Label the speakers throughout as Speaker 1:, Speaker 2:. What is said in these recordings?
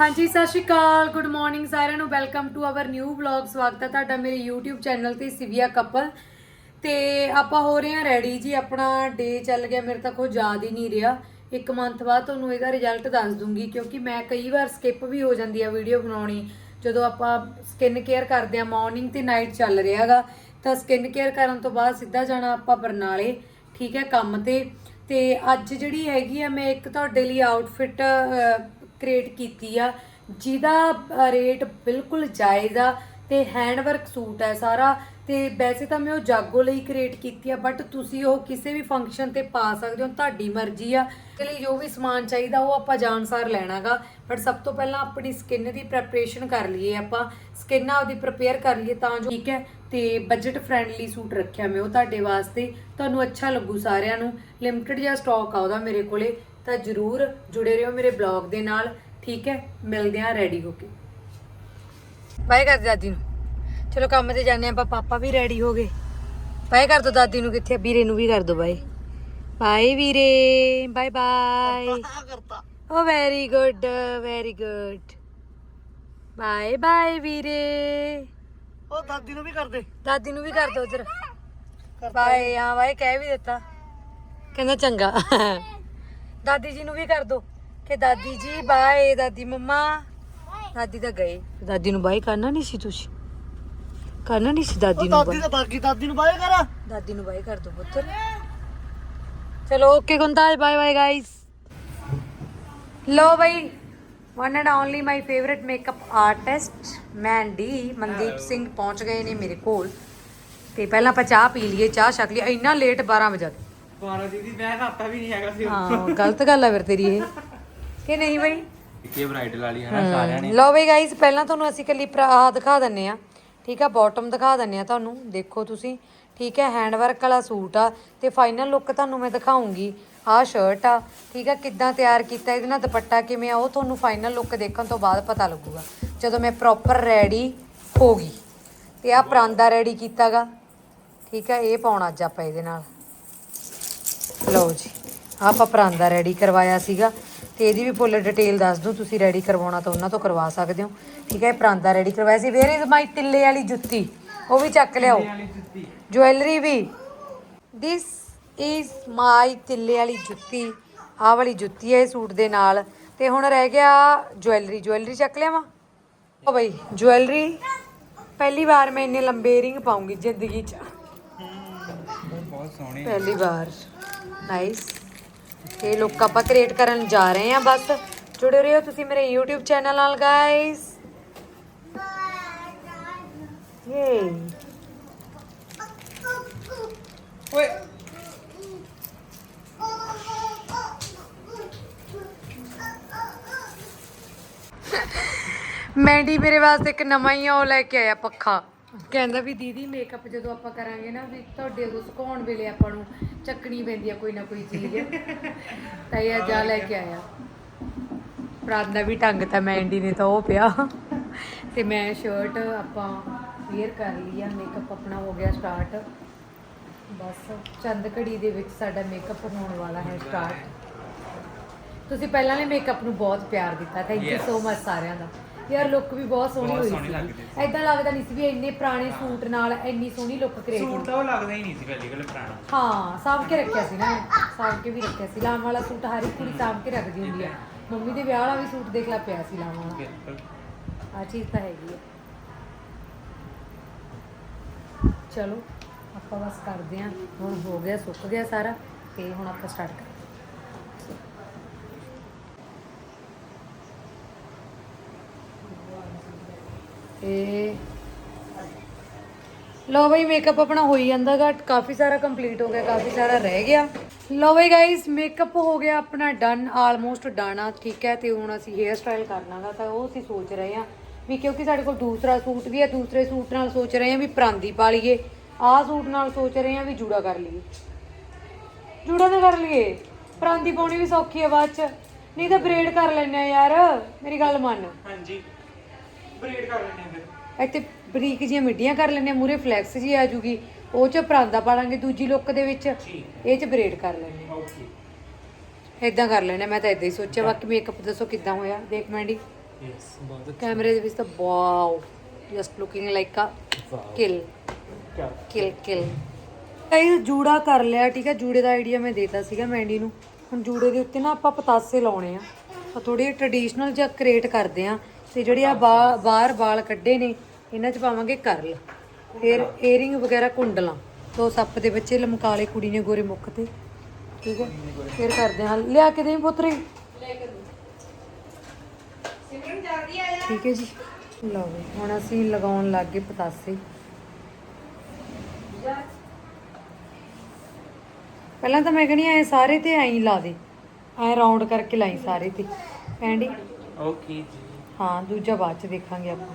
Speaker 1: ਹਾਂਜੀ, ਸਤਿ ਸ਼੍ਰੀ ਅਕਾਲ। Good morning ਸਾਰਿਆਂ ਨੂੰ। Welcome to our new vlog ਸਵਾਗਤ ਹੈ ਤੁਹਾਡਾ ਮੇਰੇ YouTube ਚੈਨਲ ਤੇ ਸਿਵਿਆ ਕਪਲ। ਤੇ ਆਪਾਂ ਹੋ ਰਹੇ ਹਾਂ ਰੈਡੀ ਜੀ। ਆਪਣਾ ਡੇ ਚੱਲ ਗਿਆ। ਮੇਰੇ ਤਾਂ ਉਹ ਯਾਦ ਹੀ ਨਹੀਂ ਰਿਹਾ। ਇੱਕ ਮੰਥ ਬਾਅਦ ਤੁਹਾਨੂੰ ਇਹਦਾ ਰਿਜ਼ਲਟ ਦੱਸ ਦੂੰਗੀ। ਕਿਉਂਕਿ ਮੈਂ ਕਈ ਵਾਰ ਸਕਿਪ ਵੀ ਹੋ ਜਾਂਦੀ ਆ ਵੀਡੀਓ ਬਣਾਉਣੀ। ਜਦੋਂ ਆਪਾਂ ਸਕਿਨ ਕੇਅਰ ਕਰਦੇ ਆ ਮਾਰਨਿੰਗ ਤੇ ਨਾਈਟ ਚੱਲ ਰਿਹਾਗਾ ਤਾਂ ਸਕਿਨ ਕੇਅਰ ਕਰਨ ਤੋਂ ਬਾਅਦ ਸਿੱਧਾ ਜਾਣਾ ਆਪਾਂ ਬਰਨਾਲੇ। ਠੀਕ ਹੈ, ਕੰਮ ਤੇ। ਤੇ ਅੱਜ ਜਿਹੜੀ ਹੈਗੀ ਆ, ਮੈਂ ਇੱਕ ਤੁਹਾਡੇ ਲਈ ਆਊਟਫਿਟ ਕ੍ਰੀਏਟ ਕੀਤੀ ਆ, ਜਿਹਦਾ ਰੇਟ ਬਿਲਕੁਲ ਜਾਇਜ਼ ਆ ਤੇ ਹੈਂਡਵਰਕ ਸੂਟ ਹੈ ਸਾਰਾ। ਤੇ ਵੈਸੇ ਤਾਂ ਮੈਂ ਉਹ ਜਾਗੋ ਲਈ ਕ੍ਰੀਏਟ ਕੀਤੀ ਆ ਬਟ ਤੁਸੀਂ ਉਹ ਕਿਸੇ ਵੀ ਫੰਕਸ਼ਨ ਤੇ ਪਾ ਸਕਦੇ ਹੋ, ਤੁਹਾਡੀ ਮਰਜ਼ੀ ਆ। ਤੇ ਲਈ ਜੋ ਵੀ ਸਮਾਨ ਚਾਹੀਦਾ, ਉਹ ਆਪਾਂ ਜਾਣਸਾਰ ਲੈਣਾਗਾ। ਬਟ ਸਭ ਤੋਂ ਪਹਿਲਾਂ ਆਪਣੀ ਸਕਿਨ ਦੀ ਪ੍ਰੈਪਰੇਸ਼ਨ ਕਰ ਲਈਏ ਆਪਾਂ। ਸਕਿਨ ਆਪਦੀ ਪ੍ਰਪੇਅਰ ਕਰ ਲਈਏ ਤਾਂ ਜੋ ਠੀਕ ਹੈ। ਤੇ ਬਜਟ ਫ੍ਰੈਂਡਲੀ ਸੂਟ ਰੱਖਿਆ ਮੈਂ ਉਹ ਤੁਹਾਡੇ ਵਾਸਤੇ। ਤੁਹਾਨੂੰ ਅੱਛਾ ਲੱਗੂ ਸਾਰਿਆਂ ਨੂੰ। ਲਿਮਟਿਡ ਜਿਹਾ ਸਟਾਕ ਆ ਉਹਦਾ ਮੇਰੇ ਕੋਲੇ। ਤਾਂ ਜਰੂਰ ਜੁੜੇ ਰਹੋ ਮੇਰੇ ਬਲੌਗ ਦੇ ਨਾਲ ਠੀਕ ਹੈ? ਮਿਲਦੇ ਆ ਰੈਡੀ ਹੋ ਕੇ। ਬਾਏ ਕਰ ਦਾਦੀ ਨੂੰ। ਚਲੋ ਕੰਮ ਤੇ ਜਾਂਦੇ ਆਪਾਂ ਪਾਪਾ ਵੀ ਰੈਡੀ ਹੋ ਗਏ। ਬਾਏ ਕਰ ਦੋ ਦਾਦੀ ਨੂੰ ਕਿੱਥੇ ਵੀਰੇ ਨੂੰ ਵੀ ਕਰ ਦੋ ਬਾਏ। ਬਾਏ ਵੀਰੇ bye bye. Oh very good very good bye bye ਵੀਰੇ।
Speaker 2: ਉਹ ਦਾਦੀ ਨੂੰ ਵੀ ਕਰ ਦੇ।
Speaker 1: ਦਾਦੀ ਨੂੰ ਵੀ ਕਰ ਦੋ ਉਧਰ। ਬਾਏ ਹਾਂ ਬਾਏ ਕਹਿ ਵੀ ਦਿੱਤਾ। ਕਹਿੰਦਾ ਚੰਗਾ। ਦਾਦੀ ਜੀ ਨੂੰ ਵੀ ਕਰ ਦੋ ਕਿ ਦਾਦੀ ਜੀ ਬਾਏ ਦਾਦੀ ਮੰਮਾ। ਦਾਦੀ ਤਾਂ ਗਏ। ਦਾਦੀ ਨੂੰ ਬਾਏ ਕਰਨਾ ਨਹੀਂ ਸੀ ਤੁਸੀਂ? ਕਰਨਾ ਨਹੀਂ ਸੀ ਦਾਦੀ ਨੂੰ
Speaker 2: ਦਾਦੀ ਤਾਂ ਬਾਕੀ ਦਾਦੀ ਨੂੰ ਬਾਏ ਕਰ।
Speaker 1: ਦਾਦੀ ਨੂੰ ਬਾਏ ਕਰ ਦੋ ਪੁੱਤਰ। ਚਲੋ ਓਕੇ ਗੁੰਦਾਜ ਬਾਏ ਬਾਏ ਗਾਇਸ ਲੋ ਬਈ one and only my favourite makeup artist Mandy Mandeep Singh ਪਹੁੰਚ ਗਏ ਨੇ ਮੇਰੇ ਕੋਲ। ਤੇ ਪਹਿਲਾਂ ਆਪਾਂ ਚਾਹ ਪੀ ਲਈਏ ਚਾਹ ਛਕ ਲਈ ਇੰਨਾ ਲੇਟ 12 ਵਜੇ
Speaker 2: 12 ਦੀਦੀ ਮੈਂ ਖਾਤਾ ਵੀ ਨਹੀਂ ਹੈਗਾ ਸੀ
Speaker 1: ਹਾਂ ਗਲਤ ਗੱਲ ਆ ਫਿਰ ਤੇਰੀ ਇਹ। ਕਿ ਨਹੀਂ ਬਈ?
Speaker 3: ਇਹ ਬ੍ਰਾਈਡਲ ਵਾਲੀ ਹਨਾ ਸਾਰਿਆਂ ਨੇ।
Speaker 1: ਲਓ ਬਈ ਗਾਇਸ ਪਹਿਲਾਂ ਤੁਹਾਨੂੰ ਅਸੀਂ ਕੱਲੀ ਆਹ ਦਿਖਾ ਦਿੰਨੇ ਆ। ਠੀਕ ਆ ਬਾਟਮ ਦਿਖਾ ਦਿੰਨੇ ਆ ਤੁਹਾਨੂੰ। ਦੇਖੋ ਤੁਸੀਂ। ਠੀਕ ਹੈ ਹੈਂਡ ਵਰਕ ਵਾਲਾ ਸੂਟ ਆ। ਤੇ ਫਾਈਨਲ ਲੁੱਕ ਤੁਹਾਨੂੰ ਮੈਂ ਦਿਖਾਉਂਗੀ। ਆਹ ਸ਼ਰਟ ਆ। ਠੀਕ ਆ ਕਿੱਦਾਂ ਤਿਆਰ ਕੀਤਾ ਇਹਦੇ ਨਾਲ ਦੁਪੱਟਾ ਕਿਵੇਂ ਆ ਉਹ ਤੁਹਾਨੂੰ ਫਾਈਨਲ ਲੁੱਕ ਦੇਖਣ ਤੋਂ ਬਾਅਦ ਪਤਾ ਲੱਗੂਗਾ। ਜਦੋਂ ਮੈਂ ਪ੍ਰੋਪਰ ਰੈਡੀ ਹੋ ਗਈ। ਤੇ ਆ ਪਰਾਂਦਾ ਰੈਡੀ ਕੀਤਾਗਾ। ਠੀਕ ਆ ਇਹ ਪਾਉਣਾ ਅੱਜ ਆਪਾਂ ਇਹਦੇ ਨਾਲ। ਲਓ ਜੀ ਆਪਾਂ ਪਰਾਂਦਾ ਰੈਡੀ ਕਰਵਾਇਆ ਸੀਗਾ ਤੇ ਇਹਦੀ ਵੀ ਫੁੱਲ ਡਿਟੇਲ ਦੱਸ ਦੂੰ ਤੁਸੀਂ ਰੈਡੀ ਕਰਵਾਉਣਾ ਤਾਂ ਉਹਨਾਂ ਤੋਂ ਕਰਵਾ ਸਕਦੇ ਹੋ। ਠੀਕ ਹੈ ਇਹ ਪਰਾਂਦਾ ਰੈਡੀ ਕਰਵਾਇਆ ਸੀ। ਵੇਅਰ ਇਜ਼ ਮਾਈ ਟਿੱਲੇ ਵਾਲੀ ਜੁੱਤੀ? ਉਹ ਵੀ ਚੱਕ ਲਿਆਓ। Jewellery we. This is my ਟਿੱਲੇ ਵਾਲੀ ਜੁੱਤੀ। ਆਹ ਵਾਲੀ ਜੁੱਤੀ ਹੈ ਇਹ ਸੂਟ ਦੇ ਨਾਲ। ਤੇ ਹੁਣ ਰਹਿ ਗਿਆ ਜੁਐਲਰੀ ਜੁਐਲਰੀ ਚੱਕ ਲਿਆਵਾਂ? ਓ ਬਈ ਜੁਐਲਰੀ ਪਹਿਲੀ ਵਾਰ ਮੈਂ ਇੰਨੇ ਲੰਬੇ ਰਿੰਗ ਪਾਉਂਗੀ ਜ਼ਿੰਦਗੀ 'ਚ।
Speaker 3: ਬਹੁਤ ਸੋਹਣੇ
Speaker 1: ਪਹਿਲੀ ਵਾਰ। ਨਾਈਸ ਇਹ ਲੋਕ ਆਪਾਂ ਕ੍ਰੀਏਟ ਕਰਨ ਜਾ ਰਹੇ ਹਾਂ ਬਸ ਜੁੜੇ ਰਹੋ ਤੁਸੀਂ ਮੇਰੇ YouTube ਚੈਨਲ ਨਾਲ ਗਾਇਸ ਯੇ
Speaker 3: ਓਏ
Speaker 1: ਮੈਂਡੀ ਮੇਰੇ ਵਾਸਤੇ ਇੱਕ ਨਵਾਂ ਹੀ ਉਹ ਲੈ ਕੇ ਆਇਆ ਪੱਖਾ ਕਹਿੰਦਾ ਵੀ ਦੀਦੀ ਮੇਕਅਪ ਜਦੋਂ ਆਪਾਂ ਕਰਾਂਗੇ ਨਾ ਵੀ ਤੁਹਾਡੇ ਉਦੋਂ ਸੁਕਾਉਣ ਵੇਲੇ ਆਪਾਂ ਨੂੰ ਚੱਕਣੀ ਪੈਂਦੀ ਆ ਕੋਈ ਨਾ ਕੋਈ ਚੀਜ਼। ਤਾਂ ਇਹ ਆ ਲੈ ਕੇ ਆਇਆ। ਪ੍ਰਾਂਦਾ ਵੀ ਟੰਗ ਤਾਂ ਮੈਂਡੀ ਨੇ ਤਾਂ ਉਹ ਪਿਆ। ਤੇ ਮੈਂ ਸ਼ਰਟ ਆਪਾਂ ਵੇਅਰ ਕਰ ਲਈ ਆ ਮੇਕਅਪ ਆਪਣਾ ਹੋ ਗਿਆ ਸਟਾਰਟ ਬਸ ਚੰਦ ਘੜੀ ਦੇ ਵਿੱਚ ਸਾਡਾ ਮੇਕਅਪ ਹੋਣ ਵਾਲਾ ਹੈ ਸਟਾਰਟ ਤੁਸੀਂ ਪਹਿਲਾਂ ਵਾਲੇ ਮੇਕਅਪ ਨੂੰ ਬਹੁਤ ਪਿਆਰ ਦਿੱਤਾ। Thank you. ਸੋ ਮਚ ਸਾਰਿਆਂ ਦਾ। ਯਾਰ ਲੁੱਕ ਵੀ ਬਹੁਤ ਸੋਹਣੀ
Speaker 3: ਬਹੁਤ
Speaker 1: ਹੋਈ
Speaker 3: ਸੋਹਣੀ
Speaker 1: ਸੀ। ਐਦਾਂ ਲੱਗਦਾ ਨਹੀਂ ਸੀ ਵੀ ਇੰਨੇ ਪੁਰਾਣੇ ਸੂਟ ਨਾਲ ਇੰਨੀ ਸੋਹਣੀ ਲੁੱਕ ਕ੍ਰੀਏਟ
Speaker 3: ਸੂਟ ਤਾਂ ਉਹ ਲੱਗਦਾ ਹੀ ਨਹੀਂ ਸੀ ਪਹਿਲੀ ਗੱਲ ਪੁਰਾਣਾ।
Speaker 1: ਹਾਂ ਸਾਂਭ ਕੇ ਰੱਖਿਆ ਸੀ ਨਾ ਮੈਂ, ਸਾਂਭ ਕੇ ਵੀ ਰੱਖਿਆ ਸੀ। ਲਾਮ ਵਾਲਾ ਸੂਟ ਹਰ ਇੱਕ ਕੁੜੀ ਸਾਂਭ ਕੇ ਰੱਖਦੀ ਹੁੰਦੀ ਆ। ਮੰਮੀ ਦੇ ਵਿਆਹ ਵਾਲਾ ਵੀ ਸੂਟ ਦੇਖ ਲਾ ਪਿਆ ਸੀ ਲਾਮ ਵਾਲਾ।
Speaker 3: ਬਿਲਕੁਲ।
Speaker 1: ਆ ਚੀਜ਼ ਤਾਂ ਹੈਗੀ ਹੈ ਚਲੋ ਆਪਾਂ ਬਸ ਕਰਦੇ ਹਾਂ ਹੁਣ ਹੋ ਗਿਆ ਸੁੱਕ ਗਿਆ ਸਾਰਾ ਤੇ ਹੁਣ ਆਪਾਂ ਸਟਾਰਟ ਕਰਾਂਗੇ ਤੇ ਲੋ ਬਈ ਮੇਕਅਪ ਆਪਣਾ ਹੋਈ ਜਾਂਦਾਗਾ, ਕਾਫੀ ਸਾਰਾ ਕੰਪਲੀਟ ਹੋ ਗਿਆ, ਕਾਫੀ ਸਾਰਾ ਰਹਿ ਗਿਆ। ਲੋ ਬਈ ਗਾਇਸ ਮੇਕਅਪ ਹੋ ਗਿਆ ਆਪਣਾ ਡਨ ਆਲਮੋਸਟ ਡਨ ਠੀਕ ਹੈ, ਤੇ ਹੁਣ ਅਸੀਂ ਹੇਅਰ ਸਟਾਈਲ ਕਰਨਾਗਾ, ਤਾਂ ਉਹ ਅਸੀਂ ਸੋਚ ਰਹੇ ਹਾਂ ਵੀ ਕਿਉਂਕਿ ਸਾਡੇ ਕੋਲ ਦੂਸਰਾ ਸੂਟ ਵੀ ਹੈ ਦੂਸਰੇ ਸੂਟ ਨਾਲ ਸੋਚ ਰਹੇ ਹਾਂ ਵੀ ਪਰਾਂਦੀ ਪਾ ਲਈਏ। ਆਹ ਸੂਟ ਨਾਲ ਸੋਚ ਰਹੇ ਹਾਂ ਵੀ ਜੂੜਾ ਕਰ ਲਈਏ। ਜੂੜਾ ਤਾਂ ਕਰ ਲਈਏ। ਪਰਾਂਦੀ ਪਾਉਣੀ ਵੀ ਸੌਖੀ ਹੈ ਬਾਅਦ ਚ। ਨਹੀਂ ਤਾਂ ਬ੍ਰੇਡ ਕਰ ਲੈਣੇ ਆ ਯਾਰ। ਮੇਰੀ ਗੱਲ ਮੰਨ।
Speaker 3: ਹਾਂਜੀ। ਬਰੀਡ ਕਰ ਲੈਣੇ ਫਿਰ।
Speaker 1: ਇੱਥੇ ਬਰੀਕ ਜਿਹੀਆਂ ਮਿੱਡੀਆਂ ਕਰ ਲੈਣੇ ਮੂਰੇ ਫਲੈਕਸ ਜੀ ਆ ਜੂਗੀ ਉਹ ਚ ਪਰਾਂਦਾ ਪਾ ਲਾਂਗੇ ਦੂਜੀ ਲੁੱਕ ਦੇ ਵਿੱਚ ਇਹ ਚ ਬ੍ਰੇਡ ਕਰ ਲੈਣੇ
Speaker 3: ਓਕੇ
Speaker 1: ਇਦਾਂ ਕਰ ਲੈਣੇ ਮੈਂ ਤਾਂ ਇਦਾਂ ਹੀ ਸੋਚਿਆ ਬਾਕੀ ਮੇਕਅਪ ਦੱਸੋ ਕਿੱਦਾਂ ਹੋਇਆ ਦੇਖ ਮੈਂਡੀ
Speaker 3: ਯੈਸ ਬਹੁਤ
Speaker 1: ਕੈਮਰੇ ਦੇ ਵਿੱਚ ਤਾਂ wow just looking like a kill
Speaker 3: ਕਿਆ
Speaker 1: ਕਿਲ ਕਿਲ ਇਹ ਜੂੜਾ ਕਰ ਲਿਆ ਠੀਕ ਹੈ ਜੂੜੇ ਦਾ ਆਈਡੀਆ ਮੈਂ ਦੇਤਾ ਸੀਗਾ ਮੈਂਡੀ ਨੂੰ। ਹੁਣ ਜੂੜੇ ਦੇ ਉੱਤੇ ਨਾ ਆਪਾਂ ਪਤਾਸੇ ਲਾਉਣੇ ਆ। ਆ ਥੋੜੀ ਟ੍ਰੈਡੀਸ਼ਨਲ ਜਿਹਾ ਕ੍ਰੀਏਟ ਕਰਦੇ ਆ। ਤੇ ਜਿਹੜੇ ਆ ਬਾ- ਬਾਹਰ ਵਾਲ ਕੱਢੇ ਨੇ, ਇਹਨਾਂ 'ਚ ਪਾਵਾਂਗੇ ਕਰਲ, ਫਿਰ ਏਅਰਿੰਗ ਵਗੈਰਾ ਕੁੰਡਲਾਂ ਦੋ ਸੱਪ ਦੇ ਬੱਚੇ ਲਮਕਾਲੇ ਕੁੜੀ ਨੇ ਗੋਰੇ ਮੁੱਖ ਤੇ, ਠੀਕ ਹੈ ਫਿਰ ਕਰਦੇ ਹਾਂ ਲਿਆ ਕੇ ਦੇਈ ਪੁੱਤਰੀ? ਠੀਕ ਹੈ ਜੀ। ਲਓ ਵੀ ਹੁਣ ਅਸੀਂ ਲਗਾਉਣ ਲੱਗ ਗਏ ਪਤਾਸੇ। ਪਹਿਲਾਂ ਤਾਂ ਮੈਂ ਕਹਿੰਦੀ ਐ ਸਾਰੇ ਤੇ ਐਂ ਲਾ ਦੇ। ਐਂ ਰਾਉਂਡ ਕਰਕੇ ਲਾਈ ਸਾਰੇ ਤੇ। ਐਂਡੀ
Speaker 3: ਓਕੇ ਜੀ।
Speaker 1: ਹਾਂ ਦੂਜਾ ਬਾਅਦ ਚ ਦੇਖਾਂਗੇ ਆਪਾਂ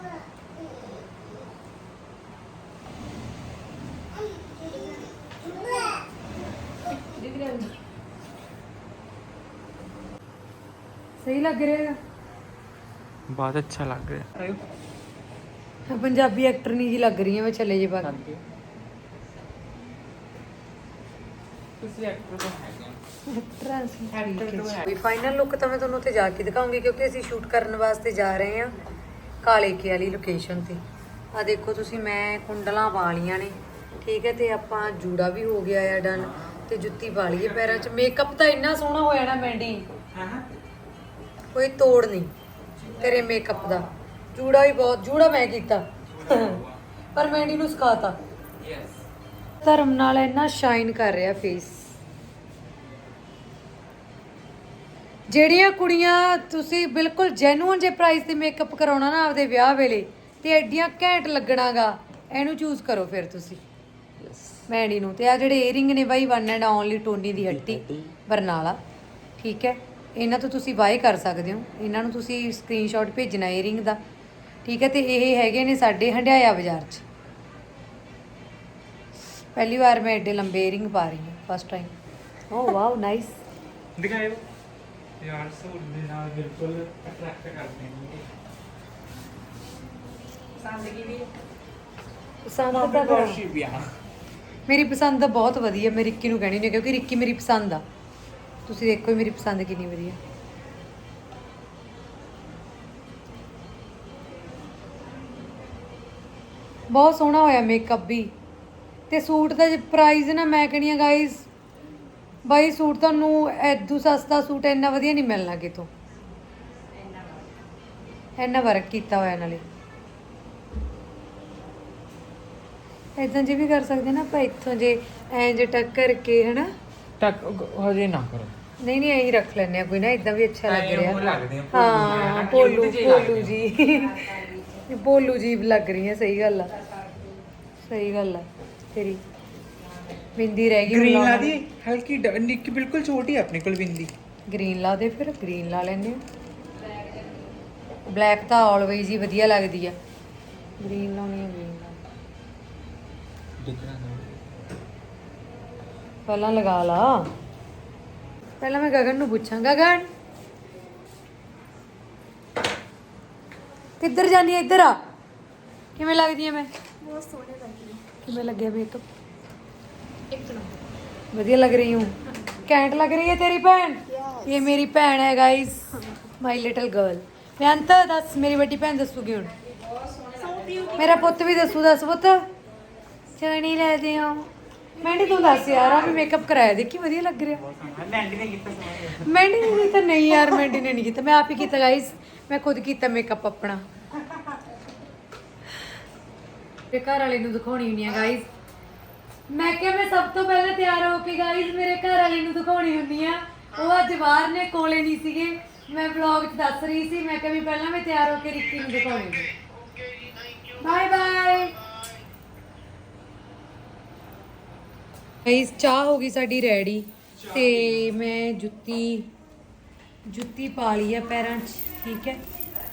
Speaker 1: ਸਹੀ ਲੱਗ ਰਿਹਾ ਹੈਗਾ
Speaker 3: ਬਹੁਤ ਅੱਛਾ ਲੱਗ ਰਿਹਾ ਆਇਓ
Speaker 1: ਮੈਂ ਪੰਜਾਬੀ ਐਕਟਰ ਨਹੀਂ ਜੀ ਲੱਗ ਰਹੀ ਹਾਂ ਮੈਂ ਚੱਲੇ ਜੇ ਬਾਗ
Speaker 3: ਤੁਸੀਂ ਐਕਟਰ ਤੋਂ ਹੈਗੇ
Speaker 1: ਵੀ ਫਾਈਨਲ ਲੁੱਕ ਤਾਂ ਮੈਂ ਤੁਹਾਨੂੰ ਉੱਥੇ ਜਾ ਕੇ ਦਿਖਾਉਂਗੀ ਕਿਉਂਕਿ ਅਸੀਂ ਸ਼ੂਟ ਕਰਨ ਵਾਸਤੇ ਜਾ ਰਹੇ ਹਾਂ ਕਾਲੇ ਕੇ ਵਾਲੀ ਲੋਕੇਸ਼ਨ ਤੇ। ਆ ਦੇਖੋ ਤੁਸੀਂ ਮੈਂ ਕੁੰਡਲਾਂ ਪਾ ਲੀਆਂ ਨੇ ਠੀਕ ਹੈ ਤੇ ਆਪਾਂ ਜੂੜਾ ਵੀ ਹੋ ਗਿਆ ਆ ਡਨ ਤੇ ਜੁੱਤੀ ਪਾ ਲਈਏ ਪੈਰਾਂ 'ਚ। ਮੇਕਅਪ ਤਾਂ ਇੰਨਾ ਸੋਹਣਾ ਹੋਇਆ ਨਾ ਮੈਂਡੀ
Speaker 3: ਹਾਂ।
Speaker 1: ਕੋਈ ਤੋੜ ਨਹੀਂ ਤੇਰੇ ਮੇਕਅਪ ਦਾ। ਜੂੜਾ ਵੀ ਬਹੁਤ ਜੂੜਾ ਮੈਂ ਕੀਤਾ। ਪਰ ਮੈਂਡੀ ਨੂੰ ਸਿਖਾਤਾ।
Speaker 3: ਯੈਸ
Speaker 1: ਧਰਮ ਨਾਲ ਇੰਨਾ ਸ਼ਾਈਨ ਕਰ ਰਿਹਾ ਫੇਸ ਜਿਹੜੀਆਂ ਕੁੜੀਆਂ ਤੁਸੀਂ ਬਿਲਕੁਲ ਜੈਨੂਅਨ ਜੇ ਪ੍ਰਾਈਸ ਤੇ ਮੇਕਅਪ ਕਰਾਉਣਾ ਨਾ ਆਪਦੇ ਵਿਆਹ ਵੇਲੇ ਤੇ ਐਡੀਆਂ ਘੈਂਟ ਲੱਗਣਾਗਾ ਇਹਨੂੰ ਚੂਜ਼ ਕਰੋ ਫਿਰ ਤੁਸੀਂ। ਮੈਂਡੀ ਨੂੰ ਤੇ ਆ ਜਿਹੜੇ ਏਅਰਿੰਗ ਨੇ by one and only Tony ਦੀ ਹੱਟੀ ਬਰਨਾਲਾ ਠੀਕ ਹੈ? ਇਹਨਾਂ ਤੋਂ ਤੁਸੀਂ ਬਾਏ ਕਰ ਸਕਦੇ ਹੋ। ਇਹਨਾਂ ਨੂੰ ਤੁਸੀਂ ਸਕਰੀਨਸ਼ਾਟ ਭੇਜਣਾ ਏਅਰਿੰਗ ਦਾ ਠੀਕ ਹੈ? ਤੇ ਇਹ ਹੈਗੇ ਨੇ ਸਾਡੇ ਹੰਡਿਆਇਆ ਬਾਜ਼ਾਰ 'ਚ। ਪਹਿਲੀ ਵਾਰ ਮੈਂ ਐਡੇ ਲੰਬੇ ਏਅਰਿੰਗ ਪਾ ਰਹੀ ਹਾਂ first time oh wow nice
Speaker 3: ਦਿਖਾਇਓ। ਯਾਰ ਸੂਟ ਦੇ ਨਾਲ ਬਿਲਕੁਲ ਅਟਰੈਕਟ ਕਰਦੇ ਨੇ
Speaker 1: ਪਸੰਦ ਤਾਂ ਬੜਾ
Speaker 3: ਵਿਆਹ
Speaker 1: ਮੇਰੀ ਪਸੰਦ ਤਾਂ ਬਹੁਤ ਵਧੀਆ ਮੈਂ ਰਿੱਕੀ ਨੂੰ ਕਹਿਣੀ ਨਹੀਂ ਕਿਉਂਕਿ ਰਿੱਕੀ ਮੇਰੀ ਪਸੰਦ ਆ। ਤੁਸੀਂ ਦੇਖੋ ਮੇਰੀ ਪਸੰਦ ਕਿੰਨੀ ਵਧੀਆ। ਬਹੁਤ ਸੋਹਣਾ ਹੋਇਆ ਮੇਕਅਪ ਵੀ। ਤੇ ਸੂਟ ਦਾ ਪ੍ਰਾਈਸ ਨਾ ਮੈਂ ਕਹਿੰਦੀ ਆ ਗਾਇਸ ਬਾਈ ਸੂਟ ਤੁਹਾਨੂੰ ਐਦੂ ਸਸਤਾ ਸੂਟ ਇੰਨਾ ਵਧੀਆ ਨਹੀਂ ਮਿਲਣਾ ਕਿਤੋਂ? ਇੰਨਾ ਵਰਕ ਕੀਤਾ ਹੋਇਆ ਨਾਲੇ ਇਦਾਂ ਜੇ ਵੀ ਕਰ ਸਕਦੇ ਨਾ ਆਪਾਂ ਇੱਥੋਂ ਜੇ ਐਂ ਜੇ ਟੱਕ ਕਰਕੇ ਹਨਾ?
Speaker 3: ਟੱਕ ਹਜੇ ਨਾ ਕਰੋ।
Speaker 1: ਨਹੀਂ ਨਹੀਂ ਐਂ ਰੱਖ ਲੈਣੇ ਆ ਕੋਈ ਨਾ ਇਦਾਂ ਵੀ ਅੱਛਾ ਲੱਗ ਰਿਹਾ। ਹਾਂ
Speaker 3: ਜਿਹੇ
Speaker 1: ਭੋਲੂ ਜੀ ਇਹ ਭੋਲੂ ਜੀ ਲੱਗ ਰਹੀ ਹੈ ਸਹੀ ਗੱਲ ਆ। ਸਹੀ ਗੱਲ ਆ। ਤੇਰੀ। ਬਿੰਦੀ ਰਹਿ ਗਈ
Speaker 3: ਗ੍ਰੀਨ ਲਾ ਦੀ ਹਲਕੀ ਡ- ਨਿੱਕੀ ਬਿਲਕੁਲ ਛੋਟੀ ਹੈ ਆਪਣੇ ਕੋਲ ਬਿੰਦੀ।
Speaker 1: ਗ੍ਰੀਨ ਲਾ ਦੇ ਫਿਰ ਗ੍ਰੀਨ ਲਾ ਲੈਨੇ ਬਲੈਕ ਤਾਂ ਆਲਵੇਜ਼ ਹੀ ਵਧੀਆ ਲੱਗਦੀ ਆ। ਗ੍ਰੀਨ ਲਾਉਣੀ ਆ ਗ੍ਰੀਨ ਲਾ ਪਹਿਲਾਂ ਲਗਾ ਲਾ। ਪਹਿਲਾਂ ਮੈਂ ਗਗਨ ਨੂੰ ਪੁੱਛਾਂ ਗਗਨ! ਕਿੱਧਰ ਜਾਨੀ ਹੈ ਇੱਧਰ ਆ? ਕਿਵੇਂ ਲੱਗਦੀ ਹੈ ਮੈਂ?
Speaker 4: ਬਹੁਤ ਸੋਹਣੇ ਲੱਗੀ
Speaker 1: ਕਿਵੇਂ ਲੱਗਿਆ ਮੇਕਅਪ ਇੱਕ ਵਧੀਆ ਲੱਗ ਰਹੀ ਹੂੰ। ਕੈਂਟ ਲੱਗ ਰਹੀ ਹੈ ਤੇਰੀ ਭੈਣ? ਇਹ ਮੇਰੀ ਭੈਣ ਹੈ guys my little girl Beant ਦੱਸ ਮੇਰੀ ਵੱਡੀ ਭੈਣ ਦੱਸੂਗੀ ਹੁਣ? ਮੇਰਾ ਪੁੱਤ ਵੀ ਦੱਸੂ ਦੱਸ ਪੁੱਤ। ਚਣੀ ਲੈਦੇ ਹੋ ਮੈਂਡੀ ਤੂੰ ਦੱਸ ਯਾਰ ਆ ਵੀ ਮੇਕਅਪ ਕਰਾਇਆ ਦੇਖੀ ਵਧੀਆ ਲੱਗ ਰਿਹਾ।
Speaker 3: ਮੈਂਡੀ ਨੇ ਕੀਤਾ ਸਮਾਂ
Speaker 1: ਮੈਂਡੀ ਨੇ ਕੀਤਾ ਨਹੀਂ ਯਾਰ ਮੈਂਡੀ ਨੇ ਨਹੀਂ ਕੀਤਾ। ਮੈਂ ਆਪ ਹੀ ਕੀਤਾ ਗਾਇਸ ਮੈਂ ਖੁਦ ਕੀਤਾ ਮੇਕਅਪ ਆਪਣਾ। ਤੇ ਘਰ ਵਾਲੇ ਨੂੰ ਦਿਖਾਉਣੀ ਹੁੰਦੀ ਆ ਗਾਇਸ ਮੈਂ ਕਿਹਾ ਮੈਂ ਸਭ ਤੋਂ ਪਹਿਲਾਂ ਤਿਆਰ ਹੋ ਕੇ ਗਾਇਸ ਮੇਰੇ ਘਰ ਵਾਲੇ ਨੂੰ ਦਿਖਾਉਣੀ ਹੁੰਦੀ ਆ। ਉਹ ਅੱਜ ਬਾਹਰ ਨੇ, ਕੋਲੇ ਨਹੀਂ ਸੀਗੇ। ਮੈਂ ਵਲੌਗ 'ਚ ਦੱਸ ਰਹੀ ਸੀ, ਮੈਂ ਕਿਹਾ ਵੀ ਪਹਿਲਾਂ ਮੈਂ ਤਿਆਰ ਹੋ ਕੇ ਰਿੱਕੀ ਨੂੰ ਦਿਖਾਉਣੀ ਬਾਏ ਬਾਏ ਗਾਇਸ ਚਾਹ ਹੋ ਗਈ ਸਾਡੀ ਰੈਡੀ ਤੇ ਮੈਂ ਜੁੱਤੀ ਜੁੱਤੀ ਪਾ ਲਈ ਆ ਪੈਰਾਂ 'ਚ, ਠੀਕ ਹੈ?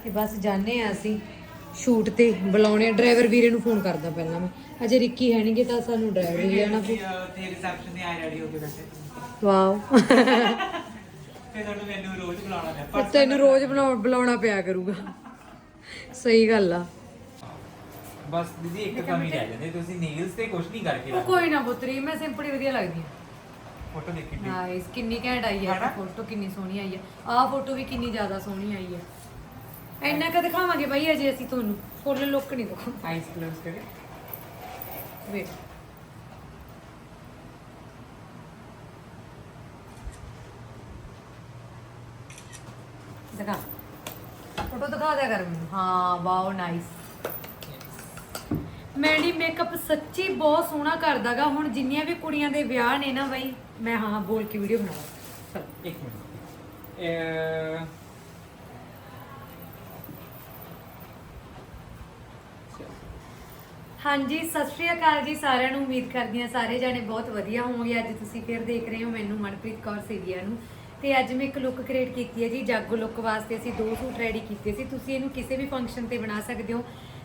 Speaker 1: ਤੇ ਬਸ ਜਾਣੇ ਆ ਅਸੀਂ ਸ਼ੂਟ ਤੇ ਬੁਲਾਉਣੇ ਡਰਾਈਵਰ ਵੀਰੇ ਨੂੰ ਫੋਨ ਕਰਦਾ ਪਹਿਲਾਂ ਮੈਂ। ਅਜੇ ਰਿੱਕੀ ਹੈ ਨਹੀਂਗੇ ਤਾਂ ਸਾਨੂੰ ਡਰਾਈਵਰ ਹੀ ਜਾਣਾ ਪਊ
Speaker 3: ਤੇ ਰਿਸੈਪਸ਼ਨ ਤੇ ਆਏ ਰੈਡੀ ਹੋ ਕੇ ਬੈਠੇ।
Speaker 1: ਵਾਓ।
Speaker 3: ਤੇ ਤੁਹਾਨੂੰ ਮੈਨੂੰ ਰੋਜ਼ ਬੁਲਾਉਣਾ ਹੈ
Speaker 1: ਪਰ ਤੈਨੂੰ ਰੋਜ਼ ਬਣਾਉ- ਬੁਲਾਉਣਾ ਪਿਆ ਕਰੂਗਾ। ਸਹੀ ਗੱਲ ਆ।
Speaker 3: ਬਸ ਦੀਦੀ ਇੱਕ ਕਮੀ ਰਹਿ ਜਾਂਦੀ। ਤੁਸੀਂ ਨੀਲਸ ਤੇ ਕੁਝ ਨਹੀਂ ਕਰਕੇ
Speaker 1: ਉਹ ਕੋਈ ਨਾ ਪੁੱਤਰੀ ਮੈਂ ਸਿੰਪਲੀ ਵਧੀਆ ਲੱਗਦੀ ਆ
Speaker 3: ਫੋਟੋ ਦੇਖੀ
Speaker 1: ਨਾਈਸ ਕਿੰਨੀ ਘੈਂਟ ਆਈ ਹੈ
Speaker 3: ਹਨਾ?
Speaker 1: ਫੋਟੋ ਕਿੰਨੀ ਸੋਹਣੀ ਆਈ ਹੈ। ਆਹ ਫੋਟੋ ਵੀ ਕਿੰਨੀ ਜ਼ਿਆਦਾ ਸੋਹਣੀ ਆਈ ਹੈ। ਇੰਨਾ ਕ ਦਿਖਾਵਾਂਗੇ ਬਾਈ ਅਜੇ ਅਸੀਂ ਤੁਹਾਨੂੰ। ਫੁੱਲ ਲੁੱਕ ਨਹੀਂ ਦਿਖਾਉਂਦੇ।
Speaker 3: ਆਈਸ ਕਲੋਜ਼ ਕਰੇ
Speaker 1: ਵੇਟ ਦਿਖਾ। ਫੋਟੋ ਦਿਖਾ ਦਿਆ ਕਰ ਮੈਨੂੰ। ਹਾਂ ਵਾਓ ਨਾਈਸ ਮੈਡੀ ਮੇਕਅਪ ਸੱਚੀ ਬਹੁਤ ਸੋਹਣਾ ਕਰਦਾਗਾ ਹੁਣ ਜਿੰਨੀਆਂ ਵੀ ਕੁੜੀਆਂ ਦੇ ਵਿਆਹ ਨੇ ਨਾ ਬਾਈ ਮੈਂ ਹਾਂ ਬੋਲ ਕੇ ਵੀਡੀਓ ਚਲ।
Speaker 3: ਇੱਕ ਮਿੰਟ। ਅਹ
Speaker 1: ਹਾਂਜੀ, ਸਤਿ ਸ਼੍ਰੀ ਅਕਾਲ ਜੀ ਸਾਰਿਆਂ ਨੂੰ। ਉਮੀਦ ਕਰਦੀ ਹਾਂ ਸਾਰੇ ਜਾਣੇ ਬਹੁਤ ਵਧੀਆ ਹੋਵੋਗੇ। ਅੱਜ ਤੁਸੀਂ ਫਿਰ ਦੇਖ ਰਹੇ ਹੋ ਮੈਨੂੰ ਮਨਪ੍ਰੀਤ ਕੌਰ ਸੇਵੀਆ ਨੂੰ। ਤੇ ਅੱਜ ਮੈਂ ਇੱਕ ਲੁੱਕ ਕ੍ਰੀਏਟ ਕੀਤੀ ਹੈ ਜੀ, ਜਾਗੋ ਲੁੱਕ ਵਾਸਤੇ ਅਸੀਂ ਦੋ ਸੂਟ ਰੈਡੀ ਕੀਤੇ ਸੀ। ਤੁਸੀਂ ਇਹਨੂੰ ਕਿਸੇ ਵੀ ਫੰਕਸ਼ਨ ਤੇ ਬਣਾ ਸਕਦੇ ਹੋ।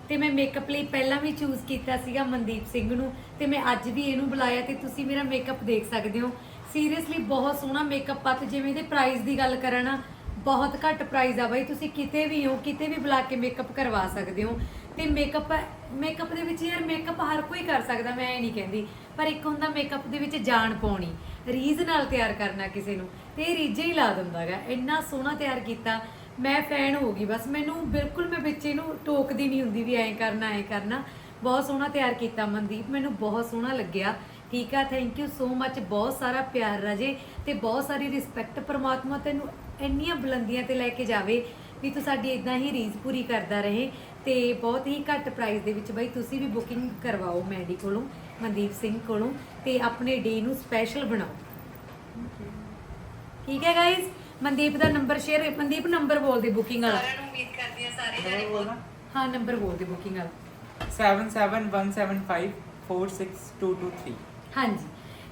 Speaker 1: ਤੇ ਮੈਂ ਮੇਕਅਪ ਲਈ ਪਹਿਲਾਂ ਵੀ ਚੂਜ਼ ਕੀਤਾ ਸੀਗਾ ਮਨਦੀਪ ਸਿੰਘ ਨੂੰ। ਤੇ ਮੈਂ ਅੱਜ ਵੀ ਇਹਨੂੰ ਬੁਲਾਇਆ ਤੇ ਤੁਸੀਂ ਮੇਰਾ ਮੇਕਅਪ ਦੇਖ ਸਕਦੇ ਹੋ। ਸੀਰੀਅਸਲੀ ਬਹੁਤ ਸੋਹਣਾ ਮੇਕਅਪ ਆ ਤੇ ਜਿਵੇਂ ਇਹਦੇ ਪ੍ਰਾਈਸ ਦੀ ਗੱਲ ਕਰਾਂ ਨਾ, ਬਹੁਤ ਘੱਟ ਪ੍ਰਾਈਸ ਆ ਬਾਈ। ਤੁਸੀਂ ਕਿਤੇ ਵੀ ਹੋ, ਕਿਤੇ ਵੀ ਬੁਲਾ ਕੇ ਮੇਕਅਪ ਕਰਵਾ ਸਕਦੇ ਹੋ। ਤੇ ਮੇਕਅਪ ਮੇਕਅਪ ਦੇ ਵਿੱਚ ਯਾਰ ਮੇਕਅਪ ਹਰ ਕੋਈ ਕਰ ਸਕਦਾ, ਮੈਂ ਇਹ ਨਹੀਂ ਕਹਿੰਦੀ। ਪਰ ਇੱਕ ਹੁੰਦਾ ਮੇਕਅਪ ਦੇ ਵਿੱਚ ਜਾਨ ਪਾਉਣੀ, ਰੀਝ ਨਾਲ ਤਿਆਰ ਕਰਨਾ ਕਿਸੇ ਨੂੰ, ਤੇ ਇਹ ਰੀਝੇ ਹੀ ਲਾ ਦਿੰਦਾਗਾ ਇੰਨਾ ਸੋਹਣਾ ਤਿਆਰ ਕੀਤਾ, ਮੈਂ ਫੈਨ ਹੋ ਗਈ ਬਸ। ਮੈਨੂੰ ਬਿਲਕੁਲ ਮੈਂ ਵਿੱਚ ਇਹਨੂੰ ਟੋਕਦੀ ਨਹੀਂ ਹੁੰਦੀ ਵੀ ਐਂ ਕਰਨਾ ਐਂ ਕਰਨਾ। ਬਹੁਤ ਸੋਹਣਾ ਤਿਆਰ ਕੀਤਾ ਮਨਦੀਪ, ਮੈਨੂੰ ਬਹੁਤ ਸੋਹਣਾ ਲੱਗਿਆ। ਠੀਕ ਆ ਥੈਂਕ ਯੂ ਸੋ ਮੱਚ ਬਹੁਤ ਸਾਰਾ ਪਿਆਰ ਰਾਜੇ, ਤੇ ਬਹੁਤ ਸਾਰੀ ਰਿਸਪੈਕਟ ਪਰਮਾਤਮਾ ਤੈਨੂੰ ਇੰਨੀਆਂ ਬੁਲੰਦੀਆਂ ਤੇ ਲੈ ਕੇ ਜਾਵੇ ਵੀ ਤੂੰ ਸਾਡੀ ਇਦਾਂ ਹੀ ਰੀਜ਼ ਪੂਰੀ ਕਰਦਾ ਰਹੇ। ਤੇ ਬਹੁਤ ਹੀ ਘੱਟ ਪ੍ਰਾਈਸ ਦੇ ਵਿੱਚ ਬਈ ਤੁਸੀਂ ਵੀ ਬੁਕਿੰਗ ਕਰਵਾਓ ਮੈਡੀ ਕੋਲੋਂ ਮਨਦੀਪ ਸਿੰਘ ਕੋਲੋਂ ਤੇ ਆਪਣੇ ਡੇ ਨੂੰ ਸਪੈਸ਼ਲ ਬਣਾਓ। ਠੀਕ ਹੈ ਗਾਇਜ਼ ਮਨਦੀਪ ਦਾ ਨੰਬਰ ਸ਼ੇਅਰ ਮਨਦੀਪ ਨੰਬਰ ਬੋਲ ਦੇ ਬੁਕਿੰਗ ਵਾਲਾ। ਸਾਰਿਆਂ ਨੂੰ ਉਮੀਦ ਕਰਦੀ ਹਾਂ ਸਾਰੇ
Speaker 3: ਜਣੇ ਬੋਲਣਾ
Speaker 1: ਹਾਂ ਨੰਬਰ ਬੋਲ ਦੇ ਬੁਕਿੰਗ ਵਾਲਾ।
Speaker 3: 7717546223
Speaker 1: ਹਾਂਜੀ।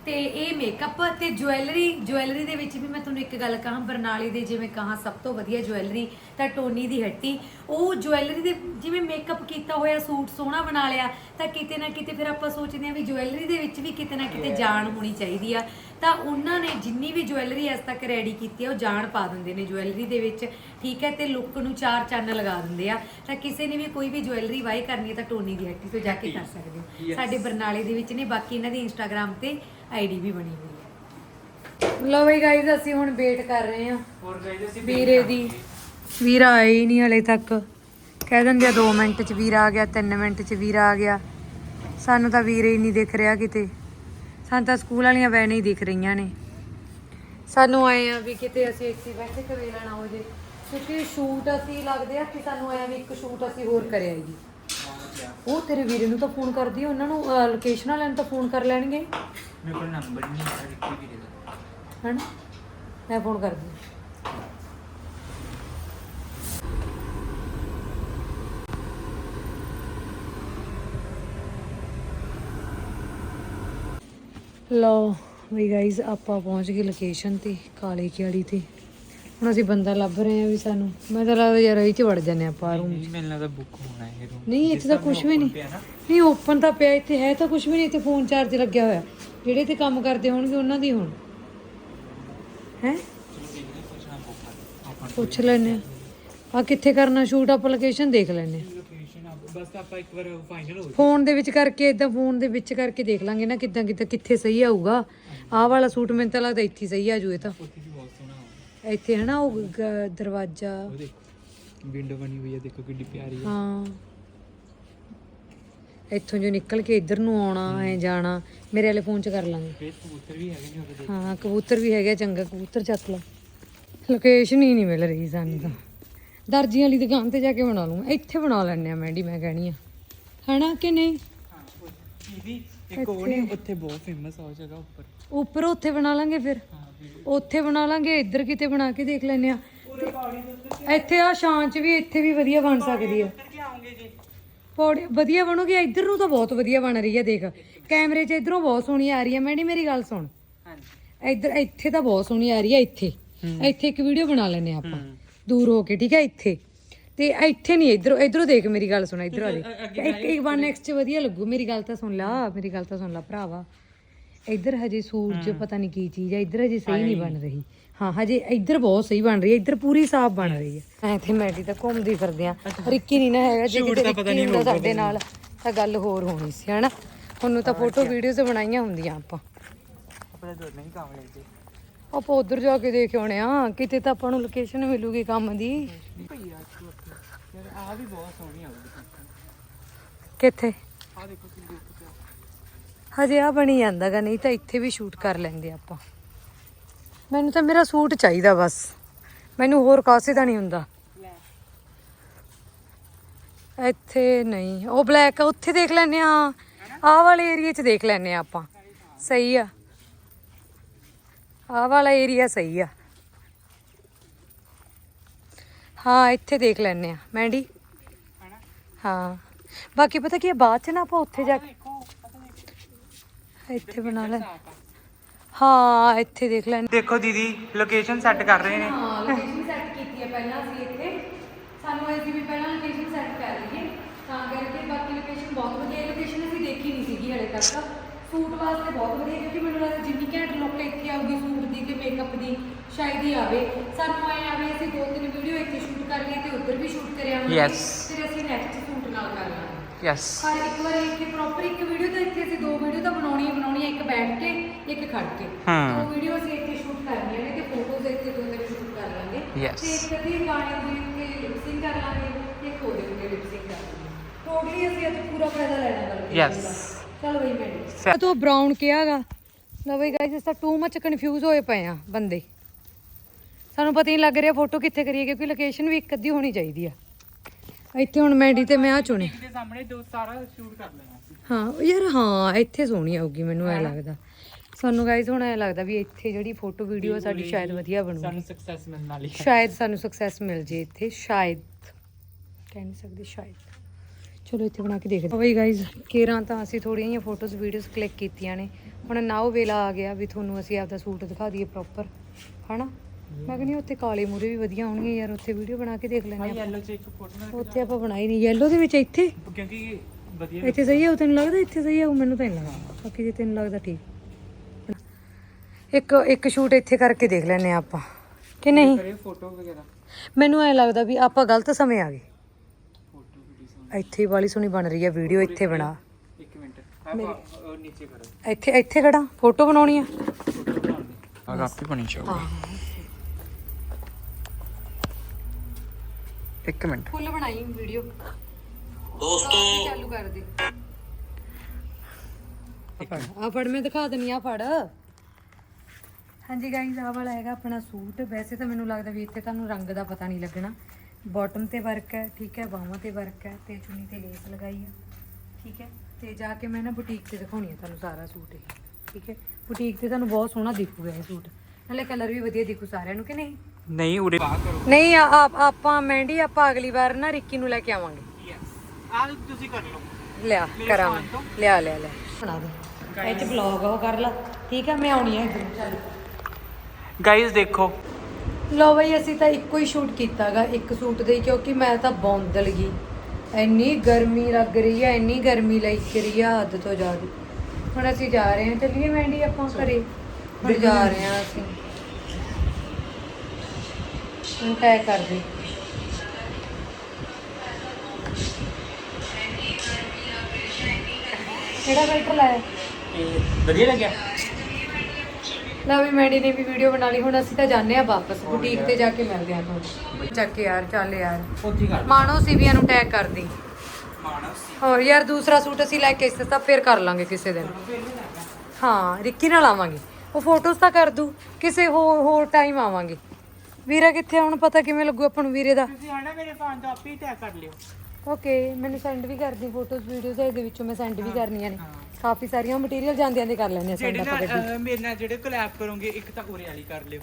Speaker 1: ਤੇ ਇਹ ਮੇਕਅਪ ਤੇ ਜੁਐਲਰੀ ਜੁਐਲਰੀ ਦੇ ਵਿੱਚ ਵੀ ਮੈਂ ਤੁਹਾਨੂੰ ਇੱਕ ਗੱਲ ਕਹਾਂ ਬਰਨਾਲੇ ਦੇ ਜਿਵੇਂ ਕਹਾਂ ਸਭ ਤੋਂ ਵਧੀਆ ਜੁਐਲਰੀ ਤਾਂ ਟੋਨੀ ਦੀ ਹੱਟੀ। ਉਹ ਜੁਐਲਰੀ ਦੇ ਜਿਵੇਂ ਮੇਕਅਪ ਕੀਤਾ ਹੋਇਆ ਸੂਟ ਸੋਹਣਾ ਬਣਾ ਲਿਆ ਤਾਂ ਕਿਤੇ ਨਾ ਕਿਤੇ ਫਿਰ ਆਪਾਂ ਸੋਚਦੇ ਹਾਂ ਵੀ ਜੁਐਲਰੀ ਦੇ ਵਿੱਚ ਵੀ ਕਿਤੇ ਨਾ ਕਿਤੇ ਜਾਨ ਹੋਣੀ ਚਾਹੀਦੀ ਆ। ਤਾਂ ਉਹਨਾਂ ਨੇ ਜਿੰਨੀ ਵੀ ਜੁਐਲਰੀ ਅੱਜ ਤੱਕ ਰੈਡੀ ਕੀਤੀ ਆ ਉਹ ਜਾਨ ਪਾ ਦਿੰਦੇ ਨੇ ਜੁਐਲਰੀ ਦੇ ਵਿੱਚ। ਠੀਕ ਹੈ ਤੇ ਲੁੱਕ ਨੂੰ ਚਾਰ ਚੰਨ ਲਗਾ ਦਿੰਦੇ ਆ। ਤਾਂ ਕਿਸੇ ਨੇ ਵੀ ਕੋਈ ਵੀ ਜੁਐਲਰੀ ਬਾਈ ਕਰਨੀ ਹੈ ਤਾਂ ਟੋਨੀ ਦੀ ਹੱਟੀ ਤੋਂ ਜਾ ਕੇ ਕਰ ਸਕਦੇ ਹੋ. ਸਾਡੇ ਬਰਨਾਲੇ ਦੇ ਵਿੱਚ ਨੇ ਬਾਕੀ ਇਹਨਾਂ ਦੀ ਇੰਸਟਾਗ੍ਰam ਤੇ ਆਈਡੀ ਵੀ ਬਣੀ ਹੋਈ ਹੈ। ਲੋ ਬਈ ਗਾਇਜ਼ ਅਸੀਂ ਹੁਣ ਵੇਟ ਕਰ ਰਹੇ ਹਾਂ।
Speaker 3: ਹੋਰ ਗਾਇਜ਼ ਅਸੀਂ
Speaker 1: ਵੀਰੇ ਦੀ। ਵੀਰਾ ਆਇਆ ਹੀ ਨਹੀਂ ਹਲੇ ਤੱਕ। ਕਹਿ ਦਿੰਦੇ ਆ 2 ਮਿੰਟ ਚ ਵੀਰਾ ਆ ਗਿਆ 3 ਮਿੰਟ ਚ ਵੀਰਾ ਆ ਗਿਆ। ਸਾਨੂੰ ਤਾਂ ਵੀਰੇ ਹੀ ਨਹੀਂ ਦਿਖ ਰਿਹਾ ਕਿਤੇ। ਸਾਨੂੰ ਤਾਂ ਸਕੂਲ ਵਾਲੀਆਂ ਵੈਨ ਹੀ ਦਿਖ ਰਹੀਆਂ ਨੇ। ਸਾਨੂੰ ਆਏ ਆ ਵੀ ਕਿਤੇ ਅਸੀਂ ਇੱਥੇ ਬੈਠੇ ਕਵੇ ਲੈਣਾ ਹੋ ਜੇ। ਕਿਉਂਕਿ ਸ਼ੂਟ ਅਸੀਂ ਲੱਗਦੇ ਆ ਕਿ ਸਾਨੂੰ ਆਇਆ ਵੀ ਇੱਕ ਸ਼ੂਟ ਅਸੀਂ ਹੋਰ ਕਰਿਆ ਜੀ ਉਹ ਤੇਰੇ ਵੀਰੇ ਨੂੰ ਤਾਂ ਫੋਨ ਕਰਦੀ ਉਹਨਾਂ ਨੂੰ ਲੋਕੇਸ਼ਨ ਵਾਲਿਆਂ ਨੂੰ ਤਾਂ ਫੋਨ ਕਰ ਲੈਣਗੇ।
Speaker 3: ਮੇਰੇ ਕੋਲ ਨੰਬਰ ਨਹੀਂ ਹੈ ਰਿੱਕੀ ਵੀਰੇ ਦਾ।
Speaker 1: ਹਨਾ? ਮੈਂ ਫੋਨ ਕਰਦੀ ਹਾਂ। ਲੋ ਵੀ ਗਾਇਜ਼ ਆਪਾਂ ਪਹੁੰਚ ਗਏ ਲੋਕੇਸ਼ਨ ਤੇ, ਕਾਲੇ ਕਿਆੜੀ ਤੇ। ਹੁਣ ਅਸੀਂ ਬੰਦਾ ਲੱਭ ਰਹੇ ਹਾਂ ਵੀ ਸਾਨੂੰ। ਮੈਂ ਤਾਂ ਲੱਗਦਾ ਯਾਰ ਇਹ ਚ ਵੜ ਜਾਂਦੇ ਆਪਾਂ ਰੂਮ
Speaker 3: ਨਹੀਂ ਮੈਨੂੰ ਲੱਗਦਾ ਬੁੱਕ ਹੋਣਾ ਹੈ ਰੂਮ
Speaker 1: ਨਹੀਂ ਇੱਥੇ ਤਾਂ ਕੁਝ ਵੀ ਨਹੀਂ। ਨਹੀਂ ਓਪਨ ਤਾਂ ਪਿਆ ਇੱਥੇ ਹੈ ਤਾਂ ਕੁਝ ਵੀ ਨਹੀਂ ਇੱਥੇ ਫੋਨ ਚਾਰਜ ਲੱਗਿਆ ਹੋਇਆ। ਜਿਹੜੇ ਤੇ ਕੰਮ ਕਰਦੇ ਹੋਣਗੇ ਉਹਨਾਂ ਦੀ ਹੁਣ। ਹੈ? ਪੁੱਛ ਲੈਨੇ ਆ ਆ ਕਿੱਥੇ ਕਰਨਾ ਸ਼ੂਟ ਦੇਖ ਆ
Speaker 3: ਲੋਕੇਸ਼ਨ ਬਸ ਆਪਾਂ ਇੱਕ ਵਾਰ ਫਾਈਨਲ ਹੋ
Speaker 1: ਫੋਨ ਦੇ ਵਿੱਚ ਕਰਕੇ ਇਦਾਂ ਫੋਨ ਦੇ ਵਿੱਚ ਕਰਕੇ ਦੇਖ ਲਾਂਗੇ ਨਾ ਕਿੱਦਾਂ ਕਿੱਦਾਂ ਕਿੱਥੇ ਸਹੀ ਆਊਗਾ। ਆਹ ਵਾਲਾ ਸੂਟ ਮੈਨੂੰ ਤਾਂ ਲੱਗਦਾ ਇੱਥੇ ਸਹੀ ਆ ਜੂ ਇਹ ਤਾਂ
Speaker 3: ਉੱਥੇ ਵੀ ਬਹੁਤ ਸੋਹਣਾ ਹੋਊਗਾ
Speaker 1: ਇੱਥੇ ਹੈ ਨਾ ਉਹ ਗ- ਦਰਵਾਜ਼ਾ।
Speaker 3: ਉਹ ਦੇਖੋ ਵਿੰਡੋ ਬਣੀ ਹੋਈ ਹੈ ਦੇਖੋ ਕਿੰਨੀ ਪਿਆਰੀ ਹੈ।
Speaker 1: ਹਾਂ। ਇੱਥੋਂ ਜੋ ਨਿਕਲ ਕੇ ਇੱਧਰ ਨੂੰ ਆਉਣਾ ਐ ਜਾਣਾ ਮੇਰੇ ਵਾਲੇ ਫੋਨ 'ਚ ਕਰ ਲਾਂਗੇ।
Speaker 3: ਫੇਰ ਕਬੂਤਰ ਵੀ ਹੈਗੇ ਨੇ ਉਹਦੇ
Speaker 1: ਹਾਂ ਕਬੂਤਰ ਵੀ ਹੈਗਾ ਚੰਗਾ ਕਬੂਤਰ ਚੱਕ ਲਾ। ਲੋਕੇਸ਼ਨ ਹੀ ਨਹੀਂ ਮਿਲ ਰਹੀ ਸਾਨੂੰ ਤਾਂ। ਦਰਜੀਆਂ ਵਾਲੀ ਦੁਕਾਨ ਤੇ ਜਾ ਕੇ ਬਣਾ ਲੂੰ ਇੱਥੇ ਬਣਾ ਲੈਣੇ ਆ ਮੈਂਡੀ ਮੈਂ ਕਹਿਣੀ ਆ। ਹੈਨਾ ਕਿ ਨਹੀਂ?
Speaker 3: ਹਾਂ ਇਹਦੀ ਇੱਕ ਉਹ ਨਹੀਂ ਉੱਥੇ ਬਹੁਤ ਫੇਮਸ ਆ ਉਹ ਜਗ੍ਹਾ ਉੱਪਰ।
Speaker 1: ਉੱਪਰ ਉੱਥੇ ਬਣਾ ਲਾਂਗੇ ਫਿਰ। ਉੱਥੇ ਬਣਾ ਲਾਂਗੇ ਇੱਧਰ ਕਿਤੇ ਬਣਾ ਕੇ ਦੇਖ ਲੈਨੇ ਆ ਇੱਥੇ ਆ ਸ਼ਾਂਚ ਵੀ ਇੱਥੇ ਵੀ ਵਧੀਆ ਬਣ ਸਕਦੀ ਆ। ਪੌੜੀ ਵਧੀਆ ਬਣੂਗੀ ਇੱਧਰ ਨੂੰ ਤਾਂ ਬਹੁਤ ਵਧੀਆ ਬਣ ਰਹੀ ਆ ਦੇਖ। ਕੈਮਰੇ 'ਚ ਇੱਧਰੋਂ ਬਹੁਤ ਸੋਹਣੀ ਆ ਰਹੀ ਆ। ਮੈਂਡੀ ਮੇਰੀ ਗੱਲ ਸੁਣ।
Speaker 3: ਹਾਂਜੀ।
Speaker 1: ਇੱਧਰ ਇੱਥੇ ਤਾਂ ਬਹੁਤ ਸੋਹਣੀ ਆ ਰਹੀ ਆ ਇੱਥੇ। ਇੱਥੇ ਇੱਕ ਵੀਡੀਓ ਬਣਾ ਲੈਨੇ ਆ ਆਪਾਂ। ਦੂਰ ਹੋ ਕੇ ਠੀਕ ਹੈ ਇੱਥੇ। ਤੇ ਇੱਥੇ ਨਹੀਂ ਇਧਰੋਂ ਇਧਰੋਂ ਦੇਖ ਮੇਰੀ ਗੱਲ ਸੁਣ ਇਧਰ ਆ ਦੇ ਇੱਕ ਇੱਕ ਵਨ ਨੈਕਸਟ ਚ ਵਧੀਆ ਲੱਗੂ। ਮੇਰੀ ਗੱਲ ਤਾਂ ਸੁਣ ਲਾ ਮੇਰੀ ਗੱਲ ਤਾਂ ਸੁਣ ਲਾ ਭਰਾਵਾ। ਇਧਰ ਹਜੇ ਸੂਰਜ ਪਤਾ ਨਹੀਂ ਕੀ ਚੀਜ਼ ਹੈ ਇਧਰ ਹਜੇ ਸਹੀ ਨਹੀਂ ਬਣ ਰਹੀ। ਹਾਂ ਹਜੇ ਇਧਰ ਬਹੁਤ ਸਹੀ ਬਣ ਰਹੀ ਹੈ ਇਧਰ ਪੂਰੀ ਸਾਫ਼ ਬਣ ਰਹੀ ਹੈ। ਐ ਤੇ ਮੈਡੀ ਤਾਂ ਘੁੰਮਦੀ ਫਿਰਦੇ ਆ ਰਿੱਕੀ ਨਹੀਂ ਨਾ ਹੈਗਾ ਜੇ ਕਿਤੇ ਰਿੱਕੀ ਹੁੰਦਾ ਸਾਡੇ ਨਾਲ ਤਾਂ ਗੱਲ ਹੋਰ ਹੋਣੀ ਸੀ ਹਨਾ? ਉਹਨੂੰ ਤਾਂ ਫੋਟੋ ਵੀਡੀਓਜ਼ ਬਣਾਈਆਂ ਹੁੰਦੀਆਂ ਆਪਾਂ।
Speaker 3: ਆਪਣੇ ਦੋਨੇ ਹੀ ਕਾਮਲੇ ਜੀ
Speaker 1: ਆਪਾਂ ਉਧਰ ਜਾ ਕੇ ਦੇਖ ਆਉਣੇ ਆ ਕਿਤੇ ਤਾਂ ਆਪਾਂ ਨੂੰ ਲੋਕੇਸ਼ਨ ਮਿਲੂਗੀ ਕੰਮ ਦੀ।
Speaker 3: ਭਈਆ ਆ ਵੀ ਬਹੁਤ ਸੋਹਣੀ ਆਉਂਦੀ
Speaker 1: ਕਿੱਥੇ? ਹਜੇ ਆ ਬਣੀ ਜਾਂਦਾਗਾ, ਨਹੀਂ ਤਾਂ ਇੱਥੇ ਵੀ ਸ਼ੂਟ ਕਰ ਲੈਂਦੇ ਆਪਾਂ। ਮੈਨੂੰ ਤਾਂ ਮੇਰਾ ਸੂਟ ਚਾਹੀਦਾ ਬਸ। ਮੈਨੂੰ ਹੋਰ ਕਾਸੇ ਦਾ ਨਹੀਂ ਹੁੰਦਾ। ਇੱਥੇ ਨਹੀਂ, ਉਹ ਬਲੈਕ ਉੱਥੇ ਦੇਖ ਲੈਨੇ ਆ ਆਹ ਵਾਲੇ ਏਰੀਆ 'ਚ ਦੇਖ ਲੈਨੇ ਆ ਆਪਾਂ। ਸਹੀ ਆ। ਆਹ ਵਾਲਾ ਏਰੀਆ ਸਹੀ ਆ। ਹਾਂ, ਇੱਥੇ ਦੇਖ ਲੈਨੇ ਆ ਮੈਂਡੀ ਹਾਂ। ਬਾਕੀ ਪਤਾ ਕੀ ਆ, ਬਾਅਦ ਚ ਨਾ ਆਪਾਂ ਉੱਥੇ ਜਾ ਕੇ ਇੱਥੇ ਬਣਾ ਲੈ। ਹਾਂ ਇੱਥੇ ਦੇਖ ਲੈਣੇ
Speaker 3: ਦੇਖੋ ਦੀਦੀ ਲੋਕੇਸ਼ਨ ਸੈੱਟ ਕਰ ਰਹੇ ਨੇ।
Speaker 1: ਹਾਂ ਲੋਕੇਸ਼ਨ ਸੈੱਟ ਕੀਤੀ ਹੈ ਪਹਿਲਾਂ ਅਸੀਂ ਇੱਥੇ। ਸਾਨੂੰ ਇਹ ਸੀ ਵੀ ਪਹਿਲਾਂ ਲੋਕੇਸ਼ਨ ਸੈੱਟ ਕਰ ਲਈਏ। ਤਾਂ ਕਰਕੇ ਬਾਕੀ ਲੋਕੇਸ਼ਨ ਬਹੁਤ ਵਧੀਆ ਲੋਕੇਸ਼ਨ ਅਸੀਂ ਦੇਖੀ ਨਹੀਂ ਸੀਗੀ ਹਲੇ ਤੱਕ। ਸੂਟ ਵਾਸਤੇ ਬਹੁਤ ਵਧੀਆ ਕਿਉਂਕਿ ਮੈਨੂੰ ਲੱਗਦਾ ਜਿੰਨੀ ਘੈਂਟ ਲੋਕ ਇੱਥੇ ਆਊਗੀ ਸੂਟ ਦੀ ਤੇ ਮੇਕਅਪ ਦੀ ਸ਼ਾਇਦ ਹੀ ਆਵੇ। ਸਾਨੂੰ ਆਏ ਆਵੇ ਅਸੀਂ ਦੋ ਤਿੰਨ ਵੀਡੀਓ ਇੱਥੇ ਸ਼ੂਟ ਕਰ ਲਈਏ ਤੇ ਉੱਧਰ ਵੀ ਸ਼ੂਟ ਕਰ ਆਵਾਂਗੇ
Speaker 3: Yes.
Speaker 1: ਫਿਰ ਅਸੀਂ ਨੈਕਸਟ
Speaker 3: ਯੈਸ
Speaker 1: ਹਰ ਇੱਕ ਵਾਰ ਇੱਥੇ ਪ੍ਰੋਪਰ ਇੱਕ ਵੀਡੀਓ ਤਾਂ ਇੱਥੇ ਅਸੀਂ ਦੋ ਵੀਡੀਓ ਤਾਂ ਬਣਾਉਣੀ ਹੀ ਬਣਾਉਣੀ ਹੈ ਇੱਕ ਬੈਠ ਕੇ ਇੱਕ ਖੜ ਕੇ।
Speaker 3: ਹਾਂ।
Speaker 1: ਦੋ ਵੀਡੀਓ ਅਸੀਂ ਇੱਥੇ ਸ਼ੂਟ ਕਰਨੀਆਂ ਨੇ ਤੇ ਫੋਟੋਜ਼ ਇੱਥੇ ਦੋ ਤਿੰਨ ਸ਼ੂਟ ਕਰ ਲਾਂਗੇ
Speaker 3: Yes.
Speaker 1: ਤੇ ਇੱਕ ਅੱਧੀ ਗਾਣੇ ਦੀ ਉੱਤੇ ਲਿਪਸਿੰਗ ਕਰ ਲਾਂਗੇ ਇੱਕ ਉਹਦੇ ਉੱਤੇ ਲਿਪਸਿੰਗ ਕਰ ਲਾਂਗੇ। ਟੋਟਲੀ ਅਸੀਂ ਅੱਜ ਪੂਰਾ ਫਾਇਦਾ ਲੈਣਾ ਗੱਲ
Speaker 3: Yes.
Speaker 1: ਚਲ ਬਈ ਮੈਂ ਤੂੰ ਬ੍ਰਾਊਨ ਕਿਹਾਗਾ ਲਓ ਬਈ ਗਾਇਸ ਇਸ ਤਾਂ ਟੂ ਮੱਚ ਕਨਫਿਊਜ਼ ਹੋਏ ਪਏ ਆ ਬੰਦੇ। ਸਾਨੂੰ ਪਤਾ ਹੀ ਨਹੀਂ ਲੱਗ ਰਿਹਾ ਫੋਟੋ ਕਿੱਥੇ ਕਰੀਏ ਕਿਉਂਕਿ ਲੋਕੇਸ਼ਨ ਵੀ ਇੱਕ ਅੱਧੀ ਹੋਣੀ ਚਾਹੀਦੀ ਆ। ਇੱਥੇ ਹੁਣ ਮੈਂਡੀ ਤੇ ਮੈਂ ਆ ਚੁਣੇ।
Speaker 3: ਦੇ ਸਾਹਮਣੇ ਦੋ ਸਾਰਾ ਸ਼ੂਟ ਕਰ ਲੈਣਾ ਸੀ।
Speaker 1: ਹਾਂ ਯਾਰ ਹਾਂ ਇੱਥੇ ਸੋਹਣੀ ਆਊਗੀ ਮੈਨੂੰ ਐ ਲੱਗਦਾ। ਸਾਨੂੰ ਗਾਇਜ਼ ਹੁਣ ਐ ਲੱਗਦਾ ਵੀ ਇੱਥੇ ਜਿਹੜੀ ਫੋਟੋ ਵੀਡੀਓ ਸਾਡੀ ਸ਼ਾਇਦ ਵਧੀਆ ਬਣੂਗੀ।
Speaker 3: ਸਾਨੂੰ ਸਕਸੈਸ ਮਿਲਣ ਵਾਲੀ ਹੈ
Speaker 1: ਸ਼ਾਇਦ ਸਾਨੂੰ ਸਕਸੈਸ ਮਿਲ ਜੇ ਇੱਥੇ ਸ਼ਾਇਦ। ਕਹਿ ਨਹੀਂ ਸਕਦੇ ਸ਼ਾਇਦ। ਚਲੋ ਇੱਥੇ ਬਣਾ ਕੇ ਦੇਖਦੇ ਹਾਂ। ਬਈ ਗਾਇਜ਼ ਕੇਰਾਂ ਤਾਂ ਅਸੀਂ ਥੋੜੀਆਂ ਜਿਹੀਆਂ ਫੋਟੋਜ਼ ਵੀਡੀਓਜ਼ ਕਲਿੱਕ ਕੀਤੀਆਂ ਨੇ। ਹੁਣ ਨਾਓ ਵੇਲਾ ਆ ਗਿਆ ਵੀ ਤੁਹਾਨੂੰ ਅਸੀਂ ਆਪਦਾ ਸੂਟ ਦਿਖਾ ਦਈਏ ਪ੍ਰੋਪਰ ਹਨਾ? ਮੈਂ ਕਹਿੰਦੀ ਉੱਥੇ ਕਾਲੇ ਮੂਰੇ ਵੀ ਵਧੀਆ ਆਉਣਗੇ ਯਾਰ ਉੱਥੇ ਵੀਡੀਓ ਬਣਾ ਕੇ ਦੇਖ ਆਪਾਂ।
Speaker 3: ਯੈਲੋ ਚ ਇੱਕ ਫੋਟੋ ਨਾਲ
Speaker 1: ਉੱਥੇ ਆਪਾਂ ਬਣਾਈ ਨਹੀਂ ਯੈਲੋ ਦੇ ਵਿੱਚ ਇੱਥੇ?
Speaker 3: ਕਿਉਂਕਿ ਵਧੀਆ
Speaker 1: ਇੱਥੇ ਸਹੀ ਹੈ ਉਹ ਤੈਨੂੰ ਲੱਗਦਾ ਇੱਥੇ ਸਹੀ ਹੈ ਉਹ ਮੈਨੂੰ ਤਾਂ ਨਹੀਂ ਲੱਗਦਾ। ਬਾਕੀ ਜੇ ਤੈਨੂੰ ਲੱਗਦਾ ਠੀਕ। ਇੱਕ ਇੱਕ ਸ਼ੂਟ ਇੱਥੇ ਕਰਕੇ ਦੇਖ ਆ ਆਪਾਂ। ਕਿ ਨਹੀਂ?
Speaker 3: ਕਰੇ ਫੋਟੋ ਵਗੈਰਾ।
Speaker 1: ਮੈਨੂੰ ਐ ਲੱਗਦਾ ਵੀ ਆਪਾਂ ਗਲਤ ਸਮੇਂ ਆ ਗਏ। ਇੱਥੇ ਹੀ ਵਾਲੀ ਸੋਹਣੀ ਬਣ ਰਹੀ ਹੈ ਵੀਡੀਓ ਇੱਥੇ ਬਣਾ।
Speaker 3: ਇੱਕ ਮਿੰਟ ਆ ਉਹ ਨੀਚੇ ਕਰੋ
Speaker 1: ਇੱਥੇ ਇੱਥੇ ਖੜਾ ਫੋਟੋ ਬਣਾਉਣੀ ਆ।
Speaker 3: ਆ ਕਾਪੀ ਬਣੀ ਚਾਹੀਦੀ ਇੱਕ ਮਿੰਟ।
Speaker 1: ਫੁੱਲ ਬਣਾਈ ਵੀਡੀਓ ਦੋਸਤੋ। ਚਾਲੂ ਕਰ ਦੇ ਆ ਫੜ ਮੈਂ ਦਿਖਾ ਦਨੀ ਆ ਫੜ। ਹਾਂਜੀ ਗਾਈਜ਼ ਆਹ ਵਾਲਾ ਹੈਗਾ ਆਪਣਾ ਸੂਟ। ਵੈਸੇ ਤਾਂ ਮੈਨੂੰ ਲੱਗਦਾ ਵੀ ਇੱਥੇ ਤੁਹਾਨੂੰ ਰੰਗ ਦਾ ਪਤਾ ਨਹੀਂ ਲੱਗਣਾ। ਬਾਟਮ ਤੇ ਵਰਕ ਹੈ ਠੀਕ ਹੈ ਬਾਹਾਂ ਤੇ ਵਰਕ ਹੈ ਤੇ ਚੁੰਨੀ ਤੇ ਲੇਸ ਲਗਾਈ ਆ ਠੀਕ ਹੈ। ਤੇ ਜਾ ਕੇ ਮੈਂ ਨਾ ਬੁਟੀਕ ਤੇ ਦਿਖਾਉਣੀ ਆ ਤੁਹਾਨੂੰ ਸਾਰਾ ਸੂਟ ਇਹ ਠੀਕ ਹੈ। ਬੁਟੀਕ ਤੇ ਤੁਹਾਨੂੰ ਬਹੁਤ ਸੋਹਣਾ ਦਿਖੂਗਾ ਇਹ ਸੂਟ। ਨਾਲੇ ਕਲਰ ਵੀ ਵਧੀਆ ਦਿਖੂ ਸਾਰਿਆਂ ਨੂੰ ਕਿ ਨਹੀਂ?
Speaker 3: ਨਹੀਂ ਉਰੇ ਕਰੋ।
Speaker 1: ਨਹੀਂ ਆ- ਆਪ ਆਪਾਂ ਮਹਿੰਦੀ ਆਪਾਂ ਅਗਲੀ ਵਾਰ ਨਾ ਰਿੱਕੀ ਨੂੰ ਲੈ ਕੇ ਆਵਾਂਗੇ।
Speaker 3: ਯੈਸ ਆ ਤੁਸੀਂ ਕਰ ਲਓ।
Speaker 1: ਲਿਆ
Speaker 3: ਮੇਰੇ
Speaker 1: ਕਰਾਂਗੇ।
Speaker 3: ਸਾਥ ਤੋਂ?
Speaker 1: ਲਿਆ ਲਿਆ ਲਿਆ। ਬਣਾ ਦੇ। ਇਹ ਚ ਬਲੌਗ ਉਹ ਕਰ ਲਾ। ਠੀਕ ਹੈ ਮੈਂ ਆਉਣੀ ਹੈ ਇੱਧਰ। ਚੱਲ।
Speaker 3: ਗਾਇਜ਼ ਦੇਖੋ।
Speaker 1: ਲੋ ਬਈ ਅਸੀਂ ਤਾਂ ਇੱਕੋ ਹੀ ਸ਼ੂਟ ਕੀਤਾਗਾ ਇੱਕ ਸੂਟ ਦੇ ਹੀ, ਕਿਉਂਕਿ ਮੈਂ ਤਾਂ ਬੌਂਦਲ ਗਈ। ਇੰਨੀ ਗਰਮੀ ਲੱਗ ਰਹੀ ਹੈ ਇੰਨੀ ਗਰਮੀ ਲੱਗ ਰਹੀ ਹੈ ਹੱਦ ਤੋਂ ਜ਼ਿਆਦਾ। ਹੁਣ ਅਸੀਂ ਜਾ ਰਹੇ ਹਾਂ ਚੱਲੀਏ ਮੈਂਡੀ ਆਪਾਂ ਘਰੇ। ਹੁਣ ਜਾ। ਰਹੇ ਹਾਂ ਅਸੀਂ। ਹੁਣ ਟੈਗ ਕਰ ਦੇ। ਕਿਹੜਾ ਫਿਲਟਰ ਲਾਇਆ?
Speaker 3: ਵਧੀਆ ਲੱਗਿਆ?
Speaker 1: ਨਾ ਵੀ ਮੈਡੀ ਨੇ ਵੀ ਵੀਡੀਓ ਬਣਾ ਲਈ ਹੁਣ ਅਸੀਂ ਤਾਂ ਜਾਂਦੇ ਆ ਵਾਪਸ ਬੁਟੀਕ ਤੇ ਜਾ ਕੇ ਮਿਲਦੇ ਆ ਤੁਹਾਨੂੰ ਚੱਕ ਯਾਰ ਚੱਲ ਯਾਰ।
Speaker 3: ਉੱਥੇ ਕਰ
Speaker 1: ਮਾਣੋ ਸੀਵੀਆਂ ਨੂੰ ਟੈਗ ਕਰਦੀ
Speaker 3: ਮਾਨਸ
Speaker 1: ਹੋਰ ਯਾਰ ਦੂਸਰਾ ਸੂਟ ਅਸੀਂ ਲੈ ਕੇ ਇਸ ਤਾਂ ਫੇਰ ਕਰ ਲਾਂਗੇ ਕਿਸੇ ਦਿਨ। ਹਾਂ ਰਿੱਕੀ ਨਾਲ ਆਵਾਂਗੇ। ਉਹ ਫੋਟੋਜ਼ ਤਾਂ ਕਰ ਦੂ ਕਿਸੇ ਹੋਰ ਹੋਰ ਟਾਈਮ ਆਵਾਂਗੇ। ਵੀਰਾ ਕਿੱਥੇ? ਹੁਣ ਪਤਾ ਕਿਵੇਂ ਲੱਗੂ ਆਪਾਂ ਨੂੰ ਵੀਰੇ ਦਾ।
Speaker 3: ਤੁਸੀਂ ਹਨਾ ਮੇਰੇ ਫੋਨ ਤੋਂ ਆਪੇ ਟੈਗ ਕਰ ਲਿਓ।
Speaker 1: ਓਕੇ ਮੈਨੂੰ ਸੈਂਡ ਵੀ ਕਰਦੀ ਫੋਟੋਜ਼ ਵੀਡੀਓਜ਼ ਇਹਦੇ ਵਿੱਚੋਂ ਮੈਂ ਸੈਂਡ ਵੀ ਕਰਨੀਆਂ ਨੇ। ਕਾਫੀ ਸਾਰੀਆਂ ਮਟੀਰੀਅਲ ਜਾਂਦਿਆਂ ਦੇ ਕਰ ਲੈਣੇ ਸੈਂਡ
Speaker 3: ਜਿਹੜੇ
Speaker 1: ਆਪਾਂ ਗੱਡੀ
Speaker 3: ਅਹ, ਮੇਰੇ ਨਾਲ ਜਿਹੜੇ ਕੋਲੈਬ ਕਰੋਗੇ ਇੱਕ ਤਾਂ ਉਰੇ ਵਾਲੀ ਕਰ ਲਿਓ।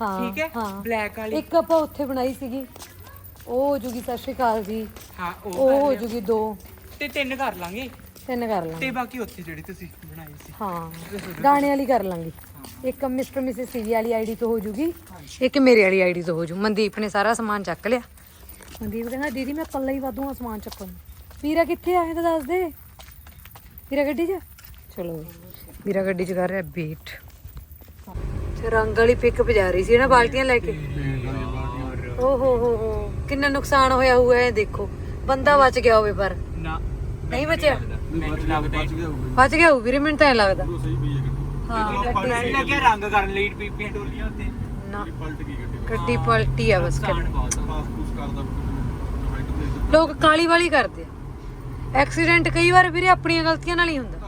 Speaker 1: ਹਾਂ
Speaker 3: ਠੀਕ ਹੈ?
Speaker 1: ਹਾਂ।
Speaker 3: ਬਲੈਕ ਵਾਲੀ।
Speaker 1: ਇੱਕ ਆਪਾਂ ਉੱਥੇ ਬਣਾਈ ਸੀਗੀ। ਉਹ ਹੋ ਜੂਗੀ ਸਤਿ ਸ਼੍ਰੀ ਅਕਾਲ ਜੀ।
Speaker 3: ਹਾਂ ਉਹ
Speaker 1: ਉਹ ਹੋ। ਜੂਗੀ ਦੋ।
Speaker 3: ਤੇ ਤਿੰਨ ਕਰ ਲਾਂਗੇ।
Speaker 1: ਤਿੰਨ ਕਰ ਲਾਂਗੇ।
Speaker 3: ਤੇ ਬਾਕੀ ਉੱਥੇ ਜਿਹੜੀ ਤੁਸੀਂ ਬਣਾਈ ਸੀ।
Speaker 1: ਹਾਂ ਗਾਣੇ ਵਾਲੀ ਕਰ ਲਾਂਗੇ। ਇੱਕ ਮਿਸਟਰ ਮਿਸਿਸ ਸੀਵੀ ਵਾਲੀ ਆਈਡੀ ਤੋਂ ਹੋ ਜੂਗੀ। ਇੱਕ ਮੇਰੇ ਵਾਲੀ ਆਈਡੀ ਤੋਂ ਹੋ ਜੂ। ਮਨਦੀਪ ਨੇ ਸਾਰਾ ਸਮਾਨ ਚੱਕ ਲਿਆ। ਮਨਦੀਪ ਕਹਿੰਦਾ ਦੀਦੀ ਮੈਂ ਕੱਲਾ ਹੀ ਵਾਧੂਆਂ ਸਮਾਨ ਚੱਕਣ। ਨੂੰ। ਵੀਰਾ ਕਿੱਥੇ ਆਏ ਤਾਂ ਦੱਸ ਦੇ। ਵੀਰਾ ਗੱਡੀ 'ਚ? ਚਲੋ ਵੀਰਾ ਗੱਡੀ 'ਚ ਕਰ ਰਿਹਾ ਵੇਟ ਰੰਗ ਵਾਲੀ ਪਿਕ ਵਜਾ ਰਹੀ ਸੀ ਨਾ ਬਾਲਟੀਆਂ ਲੈ ਕੇ। ਓ ਹੋ ਹੋ। ਹੋ ਕਿੰਨਾ ਨੁਕਸਾਨ ਹੋਇਆ ਹੋਇਆ ਹੈ ਦੇਖੋ। ਬੰਦਾ ਬਚ ਗਿਆ ਹੋਵੇ ਪਰ।
Speaker 3: ਨਾ।
Speaker 1: ਨਹੀਂ ਬਚਿਆ? ਬਚ ਗਿਆ ਹੋਊ ਵੀਰੇ ਮੈਨੂੰ ਤਾਂ ਐਂ ਲੱਗਦਾ। ਹਾਂ
Speaker 3: ਮੈਨੂੰ ਲੱਗਿਆ ਰੰਗ ਕਰਨ ਲਈ ਪੀਪੀਆਂ ਟੋਲੀਆਂ ਉੱਤੇ।
Speaker 1: ਨਾ।
Speaker 4: ਪਲਟ ਗਈ ਗੱਡੀ
Speaker 1: ਗੱਡੀ ਪਲਟੀ ਆ ਬਸ
Speaker 3: ਨੁਕਸਾਨ ਬਹੁਤ ਆ।
Speaker 4: ਪਾਸ ਪੂਸ ਕਰਦਾ ਰਾਈਟ ਤੇ
Speaker 1: ਲੋਕ ਕਾਲੀ ਵਾਲੀ ਕਰਦੇ ਆ। ਐਕਸੀਡੈਂਟ ਕਈ ਵਾਰ ਵੀਰੇ ਆਪਣੀਆਂ ਗਲਤੀਆਂ ਨਾਲ ਹੀ ਹੁੰਦਾ।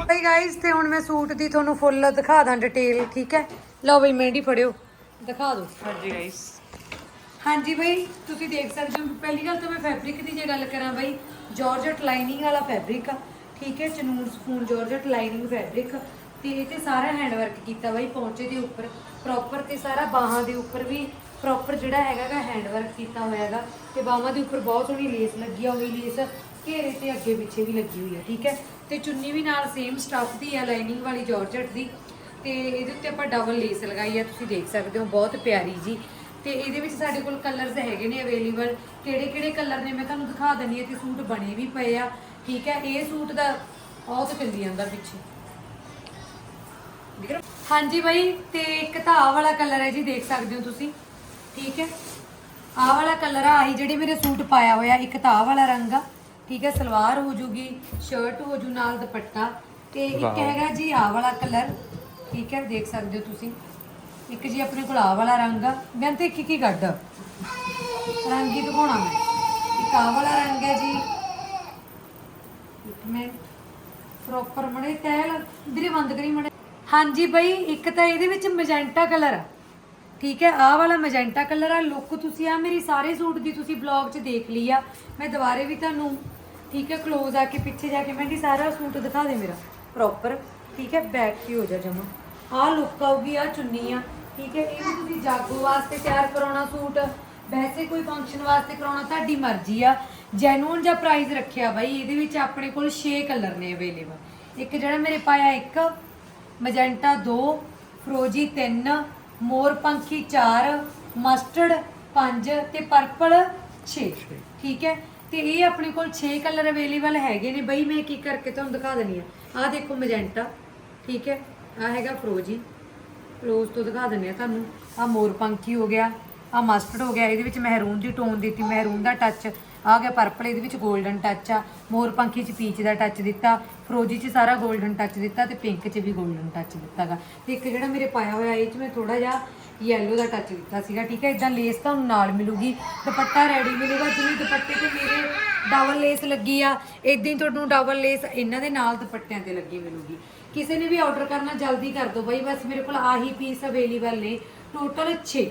Speaker 1: ਹਾਈ ਗਾਇਸ ਤੇ ਹੁਣ ਮੈਂ ਸੂਟ ਦੀ ਤੁਹਾਨੂੰ ਫੁੱਲ ਦਿਖਾ ਦਾਂ ਡਿਟੇਲ ਠੀਕ ਹੈ? ਲਓ ਬਈ ਮਹਿੰਦੀ ਫੜਿਓ। ਦਿਖਾ ਦਿਓ।
Speaker 3: ਹਾਂਜੀ ਗਾਇਸ
Speaker 1: ਹਾਂਜੀ ਬਈ ਤੁਸੀਂ ਦੇਖ ਸਕਦੇ ਹੋ ਪਹਿਲੀ ਗੱਲ ਤਾਂ ਮੈਂ ਫੈਬਰਿਕ ਦੀ ਜੇ ਗੱਲ ਕਰਾਂ ਬਈ ਜਾਰਜਟ ਲਾਈਨਿੰਗ ਵਾਲਾ ਫੈਬਰਿਕ ਆ ਠੀਕ ਹੈ? ਚਨੂਨ ਸਪੂਨ ਜਾਰਜਟ ਲਾਈਨਿੰਗ ਫੈਬਰਿਕ ਤੇ ਇਹ ਤੇ ਸਾਰਾ ਹੈਂਡ ਵਰਕ ਕੀਤਾ ਬਈ, ਪੌਂਚੇ ਦੇ ਉੱਪਰ ਪ੍ਰੋਪਰ ਤੇ ਸਾਰਾ ਬਾਹਾਂ ਦੇ ਉੱਪਰ ਵੀ ਪ੍ਰੋਪਰ ਜਿਹੜਾ ਹੈਗਾਗਾ ਹੈਂਡ ਵਰਕ ਕੀਤਾ ਹੋਇਆ ਹੈਗਾ ਤੇ ਬਾਹਾਂ ਦੇ ਉੱਪਰ ਬਹੁਤ ਸੋਹਣੀ ਲੇਸ ਲੱਗੀ ਹੋਈ ਲੇਸ ਘੇਰੇ ਤੇ ਅੱਗੇ ਪਿੱਛੇ ਵੀ ਲੱਗੀ ਹੋਈ ਆ, ਠੀਕ ਹੈ? ਤੇ ਚੁੰਨੀ ਵੀ ਨਾਲ ਸੇਮ ਸਟਫ ਦੀ ਆ ਲਾਈਨਿੰਗ ਵਾਲੀ ਜਾਰਜਟ ਦੀ। ਤੇ ਇਹਦੇ ਉੱਤੇ ਆਪਾਂ ਡਬਲ ਲੇਸ ਲਗਾਈ ਆ, ਤੁਸੀਂ ਦੇਖ ਸਕਦੇ ਹੋ, ਬਹੁਤ ਪਿਆਰੀ ਜੀ। ਤੇ ਇਹਦੇ ਵਿੱਚ ਸਾਡੇ ਕੋਲ ਕਲਰਸ ਹੈਗੇ ਨੇ ਅਵੇਲੇਬਲ ਕਿਹੜੇ ਕਿਹੜੇ ਕਲਰ ਨੇ ਮੈਂ ਤੁਹਾਨੂੰ ਦਿਖਾ ਦਿੰਦੀ ਹਾਂ, ਤੇ ਸੂਟ ਬਣੇ ਵੀ ਪਏ ਆ, ਠੀਕ ਹੈ? ਇਹ ਸੂਟ ਦਾ ਬਹੁਤ ਚੱਲੀ ਜਾਂਦਾ ਪਿੱਛੇ। ਹਾਂਜੀ ਬਾਈ ਤੇ ਇੱਕ ਤਾਂ ਆਹ ਵਾਲਾ ਕਲਰ ਹੈ ਜੀ ਦੇਖ ਸਕਦੇ ਹੋ ਤੁਸੀਂ। ਠੀਕ ਹੈ? ਆਹ ਵਾਲਾ ਕਲਰ ਆ ਆਹੀ ਜਿਹੜੀ ਮੇਰੇ ਸੂਟ ਪਾਇਆ ਹੋਇਆ ਇੱਕ ਤਾਂ ਆਹ ਵਾਲਾ ਰੰਗ ਆ। ਠੀਕ ਹੈ? ਸਲਵਾਰ ਹੋ ਜੂਗੀ ਸ਼ਰਟ ਹੋ ਜੂ ਨਾਲ ਦੁਪੱਟਾ। ਤੇ ਇੱਕ ਹੈਗਾ ਜੀ ਆਹ ਵਾਲਾ ਕਲਰ ਠੀਕ ਹੈ? ਦੇਖ ਸਕਦੇ ਹੋ ਤੁਸੀਂ। ਇੱਕ ਜੀ ਆਪਣੇ ਕੋਲ ਆਹ ਵਾਲਾ ਰੰਗ ਆ। ਮੈਂ ਤੇ ਇੱਕ ਇੱਕ ਹੀ ਕੱਢ। ਰੰਗ ਹੀ ਦਿਖਾਉਣਾ ਮੈਂ। ਇੱਕ ਆਹ ਵਾਲਾ ਰੰਗ ਹੈ ਜੀ। ਇੱਕ ਮਿੰਟ। ਪ੍ਰੋਪਰ ਮੜੇ ਤੈਲ। ਵੀਰੇ ਬੰਦ ਕਰੀ ਮੜੇ। ਹਾਂਜੀ ਬਈ, ਇੱਕ ਤਾਂ ਇਹਦੇ ਵਿੱਚ ਮੈਜੈਂਟਾ ਕਲਰ ਆ। ਠੀਕ ਹੈ, ਆਹ ਵਾਲਾ ਮੈਜੈਂਟਾ ਕਲਰ ਆ। ਲੁੱਕ ਤੁਸੀਂ ਆ ਮੇਰੀ ਸਾਰੇ ਸੂਟ ਦੀ ਤੁਸੀਂ ਬਲੌਗ 'ਚ ਦੇਖ ਲਈ ਆ। ਮੈਂ ਦੁਬਾਰੇ ਵੀ ਤੁਹਾਨੂੰ, ਠੀਕ ਹੈ ক্লোਜ਼ ਆ ਕੇ ਪਿੱਛੇ ਜਾ ਕੇ ਮੈਂ ਕਿ ਸਾਰਾ ਸੂਟ ਦਿਖਾ ਦੇ ਮੇਰਾ। ਪ੍ਰੋਪਰ ਠੀਕ ਹੈ ਬੈਕ ਤੇ ਹੋ ਜਾ ਜਮਾ। ਆਹ ਲੁੱਕ ਆਊਗੀ ਆ ਚੁੰਨੀ ਆ। ਠੀਕ ਹੈ, ਇਹ ਵੀ ਤੁਸੀਂ ਜਾਗੋ ਵਾਸਤੇ ਤਿਆਰ ਕਰਾਉਣਾ ਸੂਟ। ਵੈਸੇ ਕੋਈ ਫੰਕਸ਼ਨ ਵਾਸਤੇ ਕਰਾਉਣਾ, ਤੁਹਾਡੀ ਮਰਜ਼ੀ ਆ। ਜੈਨੂਨ ਜਾਂ ਪ੍ਰਾਈਸ ਰੱਖਿਆ ਬਾਈ, ਇਹਦੇ ਵਿੱਚ ਆਪਣੇ ਕੋਲ 6 ਕਲਰ ਨੇ ਅਵੇਲੇਬਲ ਇੱਕ ਜਿਹੜਾ ਮੇਰੇ ਪਾਇਆ ਇੱਕ ਮੈਜੈਂਟਾ 2 ਫਰੋਜੀ 3 ਮੋਰ ਪੰਖੀ 4 ਮਸਟਰਡ 5 ਤੇ ਪਰਪਲ 6 ਠੀਕ ਹੈ? ਤੇ ਇਹ ਆਪਣੇ ਕੋਲ 6 ਕਲਰ ਅਵੇਲੇਬਲ ਹੈਗੇ ਨੇ। ਬਈ ਮੈਂ ਕੀ ਕਰਕੇ ਤੁਹਾਨੂੰ ਦਿਖਾ ਦਨੀ ਆ। ਆਹ ਦੇਖੋ ਮੈਜੈਂਟਾ। ਠੀਕ ਹੈ? ਆਹ ਹੈਗਾ ਫਰੋਜੀ। ਰੋਜ਼ ਤੋਂ ਦਿਖਾ ਦਿੰਦੇ ਆ ਤੁਹਾਨੂੰ। ਆ ਮੋਰ ਪੰਖੀ ਹੋ ਗਿਆ ਆ ਮਸਟਰਡ ਹੋ ਗਿਆ। ਇਹਦੇ ਵਿੱਚ ਮਹਿਰੂਨ ਦੀ ਟੋਨ ਦਿੱਤੀ ਮਹਿਰੂਨ ਦਾ ਟੱਚ ਆ ਗਿਆ ਪਰਪਲ ਇਹਦੇ ਵਿੱਚ 골ਡਨ ਟੱਚ ਆ। ਮੋਰ ਪੰਖੀ 'ਚ ਪੀਚ ਦਾ ਟੱਚ ਦਿੱਤਾ। ਫਰੋਜੀ 'ਚ ਸਾਰਾ 골ਡਨ ਟੱਚ ਦਿੱਤਾ ਤੇ ਪਿੰਕ 'ਚ ਵੀ 골ਡਨ ਟੱਚ ਦਿੱਤਾਗਾ। ਤੇ ਇੱਕ ਜਿਹੜਾ ਮੇਰੇ ਪਾਇਆ ਹੋਇਆ ਇਹ 'ਚ ਮੈਂ ਥੋੜਾ ਜਿਹਾ ਯੈਲੋ ਦਾ ਟੱਚ ਦਿੱਤਾ ਸੀਗਾ, ਠੀਕ ਹੈ? ਇਦਾਂ ਲੇਸ ਤੁਹਾਨੂੰ ਨਾਲ ਮਿਲੂਗੀ। ਦੁਪੱਟਾ ਰੈਡੀ ਮਿਲੇਗਾ, ਜਿਵੇਂ ਦੁਪੱਟੇ ਤੇ ਮੇਰੇ ਡਬਲ ਲੇਸ ਲੱਗੀ ਆ ਇਦਾਂ ਹੀ ਤੁਹਾਨੂੰ ਡਬਲ ਲੇਸ ਇਹਨਾਂ ਦੇ ਨਾਲ ਦੁਪੱਟਿਆਂ ਤੇ ਲੱਗੀ ਮਿਲੂਗੀ। ਕਿਸੇ ਨੇ ਵੀ ਆਰਡਰ ਕਰਨਾ ਜਲਦੀ ਕਰ ਦਿਓ ਬਾਈ, ਬਸ ਮੇਰੇ ਕੋਲ ਆਹੀ ਪੀਸ ਅਵੇਲੇਬਲ ਨੇ। ਟੋਟਲ 6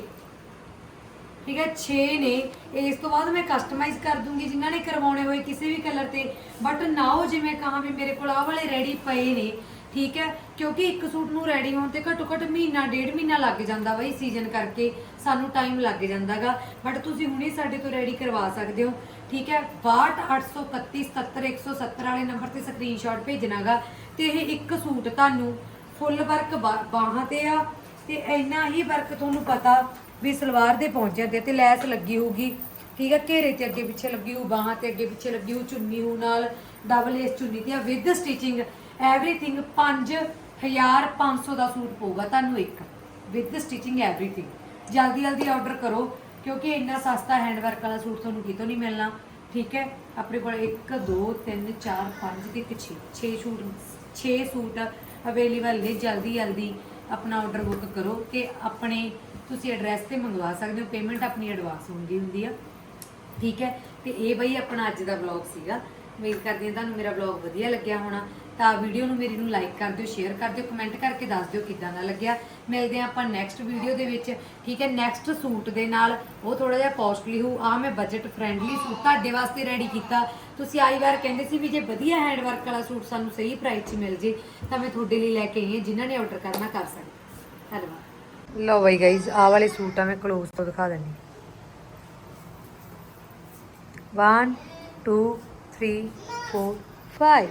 Speaker 1: ਠੀਕ ਹੈ 6 ਨੇ। ਇਸ ਤੋਂ ਬਾਅਦ ਮੈਂ ਕਸਟਮਾਈਜ਼ ਕਰ ਦੂੰਗੀ, ਜਿਨ੍ਹਾਂ ਨੇ ਕਰਵਾਉਣੇ ਹੋਏ ਕਿਸੇ ਵੀ ਕਲਰ ਤੇ। ਬਟ ਨਾਓ ਜਿਵੇਂ ਕਹਾਂ ਵੀ ਮੇਰੇ ਕੋਲ ਆਹ ਵਾਲੇ ਰੈਡੀ ਪਏ ਨੇ, ਠੀਕ ਹੈ, ਕਿਉਂਕਿ ਇੱਕ ਸੂਟ ਨੂੰ ਰੈਡੀ ਹੋਣ ਤੇ ਘੱਟੋ ਘੱਟ ਮਹੀਨਾ, ਡੇਢ ਮਹੀਨਾ ਲੱਗ ਜਾਂਦਾ ਬਈ ਸੀਜ਼ਨ ਕਰਕੇ। ਸਾਨੂੰ ਟਾਈਮ ਲੱਗ ਜਾਂਦਾਗਾ। ਬਟ ਤੁਸੀਂ ਹੁਣੇ ਸਾਡੇ ਤੋਂ ਰੈਡੀ ਕਰਵਾ ਸਕਦੇ ਹੋ, ਠੀਕ ਹੈ 6283177170 ਵਾਲੇ ਨੰਬਰ ਤੇ ਸਕਰੀਨਸ਼ਾਟ ਭੇਜਣਾਗਾ। ਤੇ ਇਹ ਇੱਕ ਸੂਟ ਤੁਹਾਨੂੰ ਫੁੱਲ ਵਰਕ ਬਾਹਾਂ ਤੇ ਆ, ਤੇ ਇੰਨਾ ਹੀ ਵਰਕ ਤੁਹਾਨੂੰ ਪਤਾ ਵੀ ਸਲਵਾਰ ਦੇ ਪਹੁੰਚਿਆ ਤੇ ਤੇ ਲੈਸ ਲੱਗੀ ਹੋਊਗੀ। ਠੀਕ ਹੈ ਘੇਰੇ ਤੇ ਅੱਗੇ ਪਿੱਛੇ ਲੱਗੀ ਹੋਊ, ਬਾਹਾਂ ਤੇ ਅੱਗੇ ਪਿੱਛੇ ਲੱਗੀ ਹੋਊ, ਚੁੰਨੀ ਹੋਊ ਨਾਲ ਡਬਲ ਲੇਸ ਚੁੰਨੀ ਤੇ ਵਿਦ ਸਟਿਚਿੰਗ ਐਵਰੀਥਿੰਗ 5500 ਦਾ ਸੂਟ ਪਊਗਾ ਤੁਹਾਨੂੰ ਇੱਕ। ਵਿਦ ਸਟਿਚਿੰਗ ਐਵਰੀਥਿੰਗ ਜਲਦੀ ਜਲਦੀ ਆਰਡਰ ਕਰੋ, ਕਿਉਂਕਿ ਇੰਨਾ ਸਸਤਾ ਹੈਂਡਵਰਕ ਵਾਲਾ ਸੂਟ ਤੁਹਾਨੂੰ ਕਿਤੋਂ ਨਹੀਂ ਮਿਲਣਾ। ਠੀਕ ਹੈ, ਆਪਣੇ ਕੋਲ 1 2 3 4 5 ਤੇ ਇੱਕ 6 6 ਸੂਟ 6 ਸੂਟ ਅਵੇਲੇਬਲ ਨੇ। ਜਲਦੀ ਜਲਦੀ ਆਪਣਾ ਆਰਡਰ ਬੁੱਕ ਕਰੋ ਤੇ ਆਪਣੇ ਤੁਸੀਂ ਐਡਰੈਸ ਤੇ ਮੰਗਵਾ ਸਕਦੇ ਹੋ ਪੇਮੈਂਟ ਆਪਣੀ ਐਡਵਾਂਸ ਹੁੰਦੀ ਹੁੰਦੀ ਆ। ਠੀਕ ਹੈ? ਤੇ ਇਹ ਬਈ ਆਪਣਾ ਅੱਜ ਦਾ ਵਲੌਗ ਸੀਗਾ। ਉਮੀਦ ਕਰਦੀ ਹਾਂ ਤੁਹਾਨੂੰ ਮੇਰਾ ਵਲੌਗ ਵਧੀਆ ਲੱਗਿਆ ਹੋਣਾ। ਤਾਂ ਵੀਡੀਓ ਨੂੰ ਮੇਰੀ ਨੂੰ ਲਾਈਕ ਕਰ ਦਿਓ ਸ਼ੇਅਰ ਕਰ ਦਿਓ ਕਮੈਂਟ ਕਰਕੇ ਦੱਸ ਦਿਓ ਕਿੱਦਾਂ ਦਾ ਲੱਗਿਆ। ਮਿਲਦੇ ਹਾਂ ਆਪਾਂ ਨੈਕਸਟ ਵੀਡੀਓ ਦੇ ਵਿੱਚ। ਠੀਕ ਹੈ? ਨੈਕਸਟ ਸੂਟ ਦੇ ਨਾਲ ਉਹ ਥੋੜਾ ਜਿਹਾ ਕੋਸਟਲੀ ਹੋਊ। ਆ ਮੈਂ ਬਜਟ ਫ੍ਰੈਂਡਲੀ ਸੂਟ ਤੁਹਾਡੇ ਵਾਸਤੇ ਰੈਡੀ ਕੀਤਾ। ਤੁਸੀਂ ਆਈ ਵਾਰ ਕਹਿੰਦੇ ਸੀ ਵੀ ਜੇ ਵਧੀਆ ਹੈਂਡ ਵਰਕ ਵਾਲਾ ਸੂਟ ਸਾਨੂੰ ਸਹੀ ਪ੍ਰਾਈਸ 'ਚ ਮਿਲ ਜੇ, ਤਾਂ ਮੈਂ ਤੁਹਾਡੇ ਲਈ ਲੈ ਕੇ ਆਈ ਹਾਂ, ਜਿਨ੍ਹਾਂ ਨੇ ਆਰਡਰ ਕਰਨਾ ਕਰ ਸਕਦੇ ਧੰਨਵਾਦ। ਲਓ ਬਈ ਗਾਈਜ਼ ਆ ਵਾਲੇ ਸੂਟ ਆ, ਮੈਂ ক্লোਜ਼ ਤੋਂ ਦਿਖਾ ਦਿੰਨੀ 1 2 3 4 5